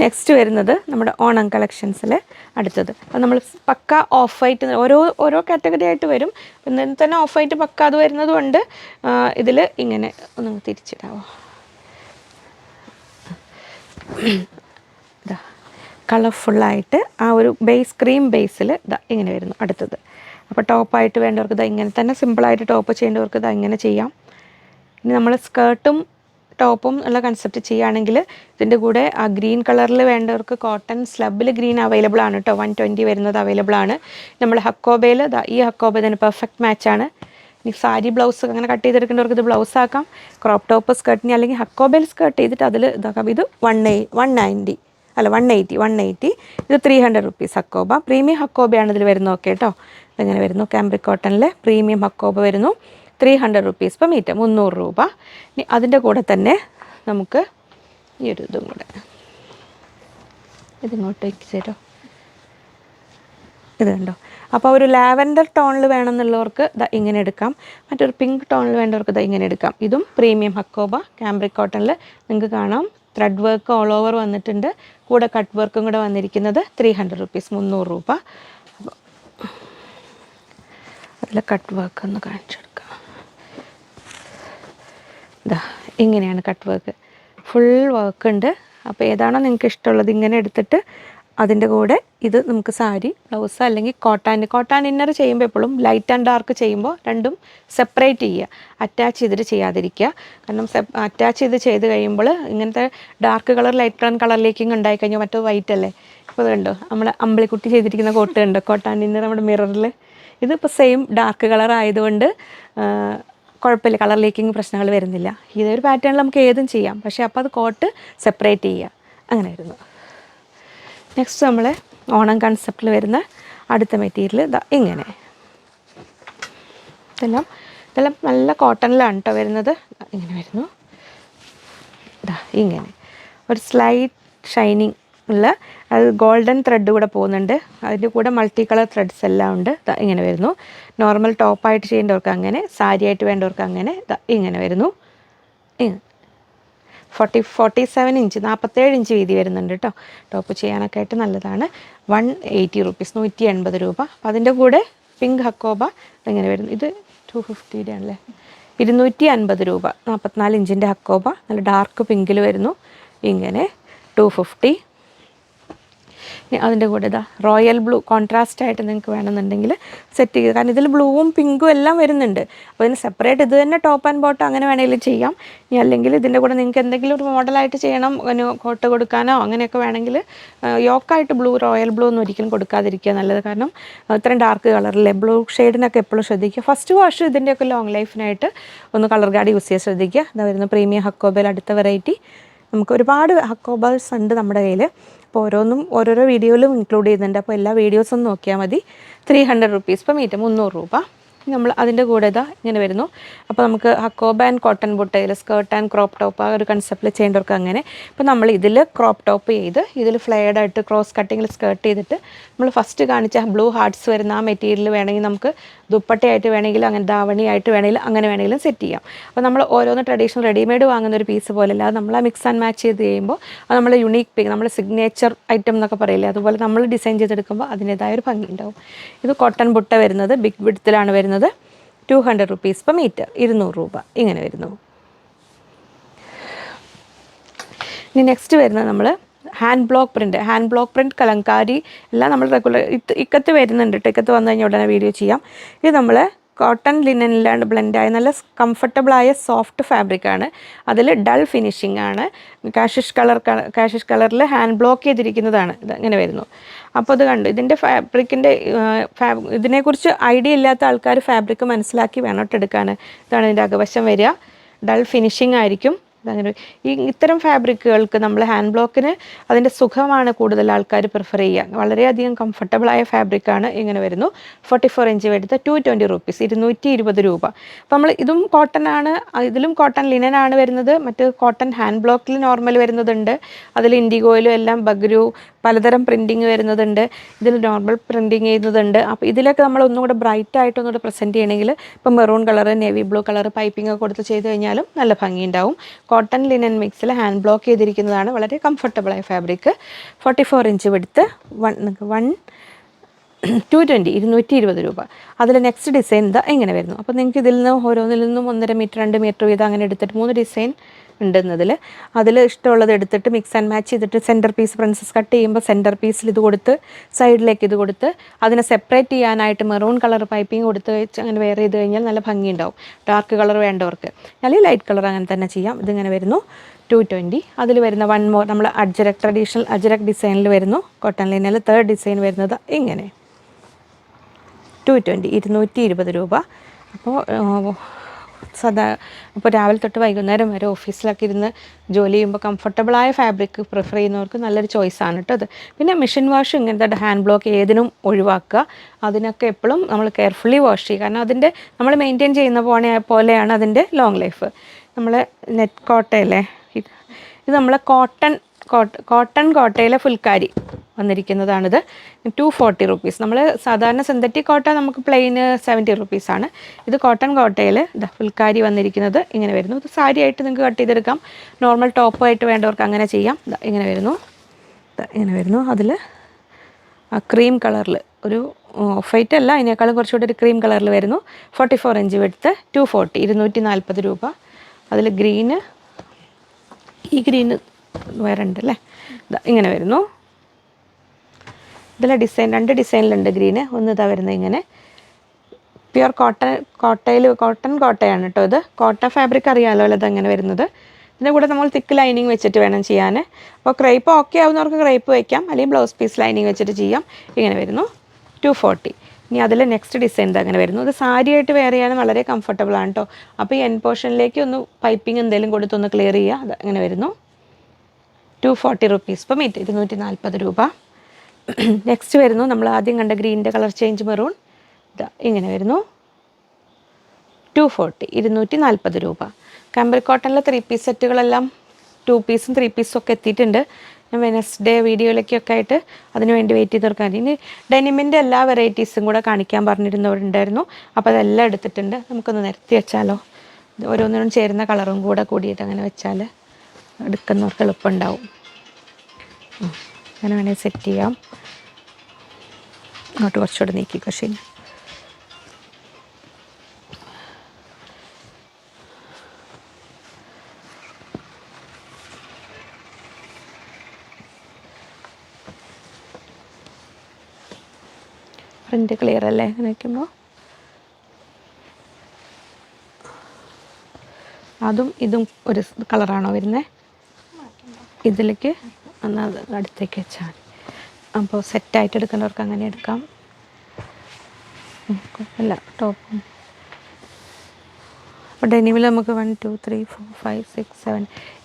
നെക്സ്റ്റ് വരുന്നത് നമ്മുടെ ഓണം കളക്ഷൻസിൽ അടുത്തത്. അപ്പോൾ നമ്മൾ പക്ക ഓഫ് വൈറ്റ് ഓരോ ഓരോ കാറ്റഗറി ആയിട്ട് വരും. പിന്നെ തന്നെ ഓഫ് വൈറ്റ് പക്ക അത് വരുന്നത് കൊണ്ട് ഇതിൽ ഇങ്ങനെ ഒന്ന് തിരിച്ചിടാവോ? ഇതാ കളർഫുള്ളായിട്ട് ആ ഒരു ബേസ് ക്രീം ബേസിൽ ഇതാ ഇങ്ങനെ വരുന്നു അടുത്തത്. അപ്പോൾ ടോപ്പായിട്ട് വേണ്ടവർക്ക് ഇതാ ഇങ്ങനെ തന്നെ സിമ്പിളായിട്ട് ടോപ്പ് ചെയ്യേണ്ടവർക്ക് ഇതാ ഇങ്ങനെ ചെയ്യാം. ഇനി നമ്മൾ സ്കേർട്ടും ടോപ്പും ഉള്ള കൺസെപ്റ്റ് ചെയ്യുകയാണെങ്കിൽ ഇതിന്റെ കൂടെ ആ ഗ്രീൻ കളറിൽ വേണ്ടവർക്ക് കോട്ടൺ സ്ലബിൽ ഗ്രീൻ അവൈലബിൾ ആണ് കേട്ടോ വൺ ട്വന്റി വരുന്നത് അവൈലബിൾ ആണ്. നമ്മൾ ഹക്കോബയിൽ ഈ ഹക്കോബ ഇതിന് പെർഫെക്റ്റ് മാച്ചാണ് ഇനി സാരി ബ്ലൗസ് അങ്ങനെ കട്ട് ചെയ്തെടുക്കേണ്ടവർക്ക് ഇത് ബ്ലൗസ് ആക്കാം. ക്രോപ്പ് ടോപ്പ് സ്കേർട്ടിന് അല്ലെങ്കിൽ ഹക്കോബയിൽ സ്കേർട്ട് ചെയ്തിട്ട് അതിൽ ഇതാക്കാം. ഇത് വൺ എയ് വൺ നയന്റി അല്ല വൺ എയ്റ്റി വൺ എയ്റ്റി ഇത് three hundred rupees Hakoba. Premium ഹക്കോബയാണ് ഇതിൽ വരുന്നത്. ഓക്കെ കേട്ടോ ഇതെങ്ങനെ വരുന്നു. കാംബ്രിക് കോട്ടണിലെ പ്രീമിയം ഹക്കോബ വരുന്നു. Three hundred rupees per metre മുന്നൂറ് രൂപ. ഇനി അതിന്റെ കൂടെ തന്നെ നമുക്ക് ഈ ഒരു ഇതും കൂടെ. ഇതിങ്ങോട്ടേക്ക് തരോ ഇത് കണ്ടോ? അപ്പോൾ ഒരു ലാവൻഡർ ടോണിൽ വേണമെന്നുള്ളവർക്ക് ദാ ഇങ്ങനെ എടുക്കാം. മറ്റൊരു പിങ്ക് ടോണിൽ വേണ്ടവർക്ക് ദാ ഇങ്ങനെ എടുക്കാം. ഇതും പ്രീമിയം ഹക്കോബ ക്യാമ്പ്രിക് കോട്ടണിൽ നിങ്ങൾക്ക് കാണാം. ത്രെഡ് വർക്ക് ഓൾ ഓവർ വന്നിട്ടുണ്ട്. കൂടെ കട്ട് വർക്കും കൂടെ വന്നിരിക്കുന്നത് ത്രീ ഹൺഡ്രഡ് റുപ്പീസ് മുന്നൂറ് രൂപ. അപ്പോൾ അതിൽ കട്ട് വർക്ക് ഒന്ന് കാണിച്ചെടുക്കാം. ഇതാ ഇങ്ങനെയാണ് കട്ട് വർക്ക് ഫുൾ വർക്ക് ഉണ്ട്. അപ്പോൾ ഏതാണോ നിങ്ങൾക്ക് ഇഷ്ടമുള്ളത് ഇങ്ങനെ എടുത്തിട്ട് അതിന്റെ കൂടെ ഇത് നമുക്ക് സാരി ബ്ലൗസ് അല്ലെങ്കിൽ കോട്ടാൻ കോട്ടാൻ ഇന്നർ ചെയ്യുമ്പോൾ എപ്പോഴും ലൈറ്റ് ആൻഡ് ഡാർക്ക് ചെയ്യുമ്പോൾ രണ്ടും സെപ്പറേറ്റ് ചെയ്യുക. അറ്റാച്ച് ചെയ്തിട്ട് ചെയ്യാതിരിക്കുക. കാരണം അറ്റാച്ച് ചെയ്ത് ചെയ്ത് കഴിയുമ്പോൾ ഇങ്ങനത്തെ ഡാർക്ക് കളർ ലൈറ്റ് ബ്രൗൺ കളറിലേക്ക് ഉണ്ടായി കഴിഞ്ഞാൽ മറ്റോ വൈറ്റ് അല്ലേ? ഇപ്പോൾ കണ്ടോ? നമ്മൾ അമ്പിളിക്കുട്ടി ചെയ്തിരിക്കുന്ന കോട്ട് ഉണ്ട് കോട്ടാൻ ഇന്നർ നമ്മുടെ മിററിൽ ഇതിപ്പോൾ സെയിം ഡാർക്ക് കളർ ആയതുകൊണ്ട് കുഴപ്പമില്ല. കളർ ലീക്കിങ് പ്രശ്നങ്ങൾ വരുന്നില്ല. ഇതൊരു പാറ്റേണിൽ നമുക്ക് ഏതും ചെയ്യാം. പക്ഷേ അപ്പോൾ അത് കോട്ട് സെപ്പറേറ്റ് ചെയ്യുക. അങ്ങനെ വരുന്നു നെക്സ്റ്റ് നമ്മൾ ഓണം കൺസെപ്റ്റിൽ വരുന്ന അടുത്ത മെറ്റീരിയൽ ഇതാ ഇങ്ങനെ. ഇതെല്ലാം ഇതെല്ലാം നല്ല കോട്ടണിലാണ് കേട്ടോ വരുന്നത്. ഇങ്ങനെ വരുന്നു. ഇതാ ഇങ്ങനെ. ഒരു സ്ലൈറ്റ് ഷൈനിങ് ഉള്ള അത് ഗോൾഡൻ ത്രെഡ് കൂടെ പോകുന്നുണ്ട്. അതിന്റെ കൂടെ മൾട്ടി കളർ ത്രെഡ്സ് എല്ലാം ഉണ്ട്. ഇങ്ങനെ വരുന്നു. നോർമൽ ടോപ്പായിട്ട് ചെയ്യേണ്ടവർക്ക് അങ്ങനെ സാരി ആയിട്ട് വേണ്ടവർക്ക് അങ്ങനെ ഇങ്ങനെ വരുന്നു. ഫോർട്ടി ഫോർട്ടി സെവൻ ഇഞ്ച് നാൽപ്പത്തേഴ് ഇഞ്ച് വീതി വരുന്നുണ്ട് കേട്ടോ ടോപ്പ് ചെയ്യാനൊക്കെ ആയിട്ട് നല്ലതാണ്. വൺ എയ്റ്റി റുപ്പീസ് നൂറ്റി എൺപത് രൂപ. അപ്പം അതിന്റെ കൂടെ പിങ്ക് ഹക്കോബ ഇങ്ങനെ വരുന്നു. ഇത് ടു ഫിഫ്റ്റിയുടെ ആണല്ലേ? ഇരുന്നൂറ്റി അൻപത് രൂപ നാൽപ്പത്തിനാല് ഇഞ്ചിന്റെ ഹക്കോബ നല്ല ഡാർക്ക് പിങ്കിൽ വരുന്നു. ഇങ്ങനെ ടു ഫിഫ്റ്റി അതിന്റെ കൂടെ ഇതാ റോയൽ ബ്ലൂ കോൺട്രാസ്റ്റ് ആയിട്ട് നിങ്ങൾക്ക് വേണമെന്നുണ്ടെങ്കിൽ സെറ്റ് ചെയ്യുക കാരണം ഇതിൽ ബ്ലൂവും പിങ്കും എല്ലാം വരുന്നുണ്ട്. അപ്പോൾ ഇതിന് സെപ്പറേറ്റ് ഇത് തന്നെ ടോപ്പ് ആൻഡ് ബോട്ടം അങ്ങനെ വേണമെങ്കിലും ചെയ്യാം. ഇനി അല്ലെങ്കിൽ ഇതിന്റെ കൂടെ നിങ്ങൾക്ക് എന്തെങ്കിലും ഒരു മോഡലായിട്ട് ചെയ്യണം കോട്ട് കൊടുക്കാനോ അങ്ങനെയൊക്കെ വേണമെങ്കിൽ യോക്കായിട്ട് ബ്ലൂ റോയൽ ബ്ലൂ ഒന്നും ഒരിക്കലും കൊടുക്കാതിരിക്കുക നല്ലത്. കാരണം ഇത്രയും ഡാർക്ക് കളറിലെ ബ്ലൂ ഷെയ്ഡിനൊക്കെ എപ്പോഴും ശ്രദ്ധിക്കുക. ഫസ്റ്റ് വാഷ് ഇതിന്റെയൊക്കെ ലോങ് ലൈഫിനായിട്ട് ഒന്ന് കളർ ഗാർഡ് യൂസ് ചെയ്യാൻ ശ്രദ്ധിക്കുക. ഇതാ വരുന്ന പ്രീമിയം ഹക്കോബേൽ അടുത്ത വെറൈറ്റി നമുക്ക് ഒരുപാട് ഹക്കോബൾസ് ഉണ്ട് നമ്മുടെ കയ്യിൽ അപ്പോൾ ഓരോന്നും ഓരോരോ വീഡിയോയിലും ഇൻക്ലൂഡ് ചെയ്യുന്നുണ്ട്. അപ്പോൾ എല്ലാ വീഡിയോസും നോക്കിയാൽ മതി. Three hundred rupees per metre മുന്നൂറ് രൂപ. നമ്മൾ അതിന്റെ കൂടെ ഇതാ ഇങ്ങനെ വരുന്നു. അപ്പോൾ നമുക്ക് ഹക്കോബ ആൻഡ് കോട്ടൺ ബുട്ടയിൽ സ്കേർട്ട് ആൻഡ് ക്രോപ്പ് ടോപ്പ് ആ ഒരു കൺസെപ്റ്റിൽ ചെയ്യേണ്ടവർക്ക് അങ്ങനെ. ഇപ്പോൾ നമ്മൾ ഇതിൽ ക്രോപ്പ് ടോപ്പ് ചെയ്ത് ഇതിൽ ഫ്ലെയർഡായിട്ട് ക്രോസ് കട്ടിങ്ങിൽ സ്കേർട്ട് ചെയ്തിട്ട് നമ്മൾ ഫസ്റ്റ് കാണിച്ച ബ്ലൂ ഹാർട്ട്സ് വരുന്ന ആ മെറ്റീരിയൽ വേണമെങ്കിൽ നമുക്ക് ദുപ്പട്ടയായിട്ട് വേണമെങ്കിലും അങ്ങനെ ദാവണിയായിട്ട് വേണമെങ്കിലും അങ്ങനെ വേണമെങ്കിലും സെറ്റ് ചെയ്യാം. അപ്പോൾ നമ്മൾ ഓരോന്ന് ട്രഡീഷണൽ റെഡിമെയ്ഡ് വാങ്ങുന്ന ഒരു പീസ് പോലെ അല്ലാതെ നമ്മൾ ആ മിക്സ് ആൻഡ് മാച്ച് ചെയ്ത് ചെയ്യുമ്പോൾ അത് നമ്മൾ യുണീക്ക് പിക്ക് നമ്മൾ സിഗ്നേച്ചർ ഐറ്റം എന്നൊക്കെ പറയില്ലേ അതുപോലെ നമ്മൾ ഡിസൈൻ ചെയ്തെടുക്കുമ്പോൾ അതിന്റെതായ ഒരു ഭംഗി ഉണ്ടാവും. ഇത് കോട്ടൺ ബുട്ട വരുന്നത് ബിഗ് വിഡ്ത്തിലാണ് വരുന്നത്. Two hundred rupees per metre ഇരുന്നൂറ് രൂപ. ഇങ്ങനെ വരുന്നു. ഇനി നെക്സ്റ്റ് വരുന്നത് നമ്മൾ hand block print hand block print Kalamkari എല്ലാം നമ്മൾ റെഗുലർ ഇക്കത്ത് വരുന്നുണ്ട് കേട്ടോ ഇക്കത്ത് വന്നു കഴിഞ്ഞാൽ ഉടനെ വീഡിയോ ചെയ്യാം. ഇത് നമ്മൾ കോട്ടൺ ലിനനിലാണ്ട് ബ്ലെൻഡായ നല്ല കംഫർട്ടബിളായ സോഫ്റ്റ് ഫാബ്രിക്കാണ് അതിൽ ഡൾ ഫിനിഷിംഗ് ആണ്. കാഷിഷ് കളർ കാഷിഷ് കളറിൽ ഹാൻഡ് ബ്ലോക്ക് ചെയ്തിരിക്കുന്നതാണ്. ഇത് ഇങ്ങനെ വരുന്നു. അപ്പോൾ അത് കണ്ടു. ഇതിന്റെ ഫാബ്രിക്കിന്റെ ഫാബ് ഇതിനെക്കുറിച്ച് ഐഡിയ ഇല്ലാത്ത ആൾക്കാർ ഫാബ്രിക് മനസ്സിലാക്കി വേണം എടുക്കാൻ ഇതാണ് ഇതിന്റെ അകവശം വരിക. ഡൾ ഫിനിഷിംഗ് ആയിരിക്കും. അങ്ങനെ ഈ ഇത്തരം ഫാബ്രിക്കുകൾക്ക് നമ്മൾ ഹാൻഡ് ബ്ലോക്കിന് അതിന്റെ സുഖമാണ് കൂടുതൽ ആൾക്കാർ പ്രിഫർ ചെയ്യുക. വളരെയധികം കംഫർട്ടബിളായ ഫാബ്രിക്കാണ് ഇങ്ങനെ വരുന്നു. ഫോർട്ടി ഫോർ ഇഞ്ച് എടുത്ത് ടു ട്വന്റി റുപ്പീസ് ഇരുന്നൂറ്റി ഇരുപത് രൂപ. അപ്പോൾ നമ്മൾ ഇതും കോട്ടൺ ആണ് ഇതിലും കോട്ടൺ ലിനൻ ആണ് വരുന്നത്. മറ്റ് കോട്ടൺ ഹാൻഡ് ബ്ലോക്കിൽ നോർമൽ വരുന്നതുണ്ട്. അതിൽ ഇൻഡിഗോയിലും എല്ലാം ബഗ്രു പലതരം പ്രിന്റിങ് വരുന്നതുണ്ട് ഇതിൽ നോർമൽ പ്രിന്റിങ് ചെയ്യുന്നതുണ്ട് അപ്പോൾ ഇതിലൊക്കെ നമ്മൾ ഒന്നും കൂടെ ബ്രൈറ്റ് ആയിട്ട് ഒന്നുകൂടെ പ്രസന്റ് ചെയ്യണമെങ്കിൽ ഇപ്പോൾ maroon colour navy blue colour piping ഒക്കെ കൊടുത്ത് ചെയ്ത് കഴിഞ്ഞാലും നല്ല ഭംഗി ഉണ്ടാവും കോട്ടൺ ലിനൻ മിക്സിൽ ഹാൻഡ് ബ്ലോക്ക് ചെയ്തിരിക്കുന്നതാണ് വളരെ കംഫർട്ടബിളായ ഫാബ്രിക് ഫോർട്ടി ഫോർ ഇഞ്ച് വെടുത്ത് വൺ വൺ ടു ട്വന്റി ഇരുന്നൂറ്റി ഇരുപത് രൂപ. അതിൽ നെക്സ്റ്റ് ഡിസൈൻ ഇതാ എങ്ങനെ വരുന്നു. അപ്പോൾ നിങ്ങൾക്ക് ഇതിൽ നിന്ന് ഓരോന്നിൽ നിന്നും ഒന്നര മീറ്റർ രണ്ട് മീറ്റർ വീതം അങ്ങനെ എടുത്തിട്ട് മൂന്ന് ഡിസൈൻ ഉണ്ടെന്നതിൽ. അതിൽ ഇഷ്ടമുള്ളത് എടുത്തിട്ട് മിക്സ് ആൻഡ് മാച്ച് ചെയ്തിട്ട് സെന്റർ പീസ് പ്രിൻസസ് കട്ട് ചെയ്യുമ്പോൾ സെന്റർ പീസിൽ ഇത് കൊടുത്ത് സൈഡിലേക്ക് ഇത് കൊടുത്ത് അതിനെ സെപ്പറേറ്റ് ചെയ്യാനായിട്ട് മെറൂൺ കളർ പൈപ്പിംഗ് കൊടുത്ത് വെച്ച് അങ്ങനെ വെയർ ചെയ്ത് കഴിഞ്ഞാൽ നല്ല ഭംഗിയുണ്ടാവും. ഡാർക്ക് കളർ വേണ്ടവർക്ക്. അല്ലെങ്കിൽ ലൈറ്റ് കളർ അങ്ങനെ തന്നെ ചെയ്യാം. ഇതിങ്ങനെ വരുന്നു. ടു ട്വന്റി അതിൽ വരുന്ന വൺ മോർ നമ്മൾ അജ്രക് ട്രഡീഷണൽ അജ്രക് ഡിസൈനിൽ വരുന്നു. കോട്ടൺ ലൈനിൽ തേർഡ് ഡിസൈൻ വരുന്നത് ഇങ്ങനെ. ടു ട്വന്റി ഇരുന്നൂറ്റി ഇരുപത് രൂപ. അപ്പോൾ സദാ അപ്പോൾ രാവിലെ തൊട്ട് വൈകുന്നേരം വരെ ഓഫീസിലൊക്കെ ഇരുന്ന് ജോലി ചെയ്യുമ്പോൾ കംഫർട്ടബിളായ ഫാബ്രിക് പ്രിഫർ ചെയ്യുന്നവർക്ക് നല്ലൊരു ചോയ്സാണ് കേട്ടോ അത്. പിന്നെ മെഷീൻ വാഷ് ഇങ്ങനത്തെ ഹാൻഡ് ബ്ലോക്ക് ഏതിനും ഒഴിവാക്കുക. അതിനൊക്കെ എപ്പോഴും നമ്മൾ കെയർഫുള്ളി വാഷ് ചെയ്യുക. കാരണം അതിന്റെ നമ്മൾ മെയിന്റെയിൻ ചെയ്യുന്ന പോണെ പോലെയാണ് അതിന്റെ ലോങ് ലൈഫ് നമ്മൾ നെറ്റ് കോട്ടയല്ലേ? ഇത് നമ്മളെ കോട്ടൺ കോട്ടൺ കോട്ടയിലെ ഫുൽക്കാരി. വന്നിരിക്കുന്നതാണിത്. ടു ഫോർട്ടി റുപ്പീസ് നമ്മൾ സാധാരണ സിന്തറ്റിക് കോട്ട നമുക്ക് പ്ലെയിന് സെവന്റി റുപ്പീസാണ് ഇത് കോട്ടൺ കോട്ടയിൽ ഇതാ ഫുൽക്കാരി വന്നിരിക്കുന്നത് ഇങ്ങനെ വരുന്നു. ഇത് സാരി ആയിട്ട് നിങ്ങൾക്ക് കട്ട് ചെയ്തെടുക്കാം. നോർമൽ ടോപ്പായിട്ട് വേണ്ടവർക്ക് അങ്ങനെ ചെയ്യാം. ഇങ്ങനെ വരുന്നു. ഇങ്ങനെ വരുന്നു. അതിൽ ആ ക്രീം കളറിൽ ഒരു ഓഫ് വൈറ്റ് അല്ല അതിനേക്കാളും കുറച്ചുകൂടി ഒരു ക്രീം കളറിൽ വരുന്നു. ഫോർട്ടി ഫോർ ഇഞ്ച് വെടുത്ത് ടു ഫോർട്ടി ഇരുന്നൂറ്റി നാൽപ്പത് രൂപ. അതിൽ ഗ്രീന് ഈ ഗ്രീന് വേറെ ഉണ്ട് അല്ലേ ഇങ്ങനെ വരുന്നു. ഇതിലെ ഡിസൈൻ രണ്ട് ഡിസൈനിലുണ്ട് ഗ്രീന് ഒന്ന് ഇതാ വരുന്നത് ഇങ്ങനെ. പ്യുർ കോട്ടൺ കോട്ടയിൽ കോട്ടൺ കോട്ടയാണ് കേട്ടോ ഇത്. കോട്ട ഫാബ്രിക് അറിയാമല്ലോ അല്ലേ ഇതങ്ങനെ വരുന്നത്. ഇതിന്റെ കൂടെ നമ്മൾ തിക്ക് ലൈനിങ് വെച്ചിട്ട് വേണം ചെയ്യാൻ അപ്പോൾ ക്രൈപ്പ് ഓക്കെ ആവുന്നവർക്ക് ക്രൈപ്പ് വയ്ക്കാം അല്ലെങ്കിൽ ബ്ലൗസ് പീസ് ലൈനിങ് വെച്ചിട്ട് ചെയ്യാം. ഇങ്ങനെ വരുന്നു. ടു ഫോർട്ടി ഇനി അതിൽ നെക്സ്റ്റ് ഡിസൈൻ അങ്ങനെ വരുന്നു. ഇത് സാരിയായിട്ട് വെയർ ചെയ്യാനും വളരെ കംഫർട്ടബിൾ ആണ് കേട്ടോ അപ്പോൾ ഈ എൻ പോർഷനിലേക്ക് ഒന്ന് പൈപ്പിംഗ് എന്തെങ്കിലും കൊടുത്തൊന്ന് ക്ലിയർ ചെയ്യുക അത് അങ്ങനെ വരുന്നു. ടു ഫോർട്ടി റുപ്പീസ് ഇപ്പം ഇരുന്നൂറ്റി നാൽപ്പത് രൂപ. <clears throat> നെക്സ്റ്റ് വരുന്നു. നമ്മൾ ആദ്യം കണ്ട ഗ്രീനിന്റെ കളർ ചേഞ്ച് മെറൂൺ ഇങ്ങനെ വരുന്നു. ടു ഫോർട്ടി ഇരുന്നൂറ്റി നാൽപ്പത് രൂപ കമ്പൽ കോട്ടണിലെ ത്രീ പീസ് സെറ്റുകളെല്ലാം ടു പീസും ത്രീ പീസും ഒക്കെ എത്തിയിട്ടുണ്ട്. ഞാൻ വെനസ്ഡേ വീഡിയോയിലേക്കൊക്കെ ആയിട്ട് അതിന് വേണ്ടി വെയിറ്റ് ചെയ്ത് തീർക്കാൻ ഇനി ഡെനിമിന്റെ എല്ലാ വെറൈറ്റീസും കൂടെ കാണിക്കാൻ പറഞ്ഞിരുന്നവരുണ്ടായിരുന്നു. അപ്പോൾ അതെല്ലാം എടുത്തിട്ടുണ്ട്. നമുക്കൊന്ന് നിരത്തി വെച്ചാലോ? ഓരോന്നിനും ചേരുന്ന കളറും കൂടെ കൂടിയിട്ട് അങ്ങനെ വെച്ചാൽ എടുക്കുന്നവർക്ക് എളുപ്പമുണ്ടാവും. അങ്ങനെ വേണേൽ സെറ്റ് ചെയ്യാം. ഇങ്ങോട്ട് കുറച്ചുകൂടെ നീക്കി ശരി പ്രിന്റ് ക്ലിയർ അല്ലേ? അങ്ങനെ വയ്ക്കുമ്പോൾ അതും ഇതും ഒരു കളറാണോ വരുന്നത് ഇതിലേക്ക് അത് അടുത്തേക്ക് വെച്ചാൽ അപ്പോൾ സെറ്റായിട്ട് എടുക്കുന്നവർക്ക് അങ്ങനെ എടുക്കാം. അല്ല ടോപ്പും അപ്പോൾ ഡെനിമിൽ നമുക്ക് one two three four five six seven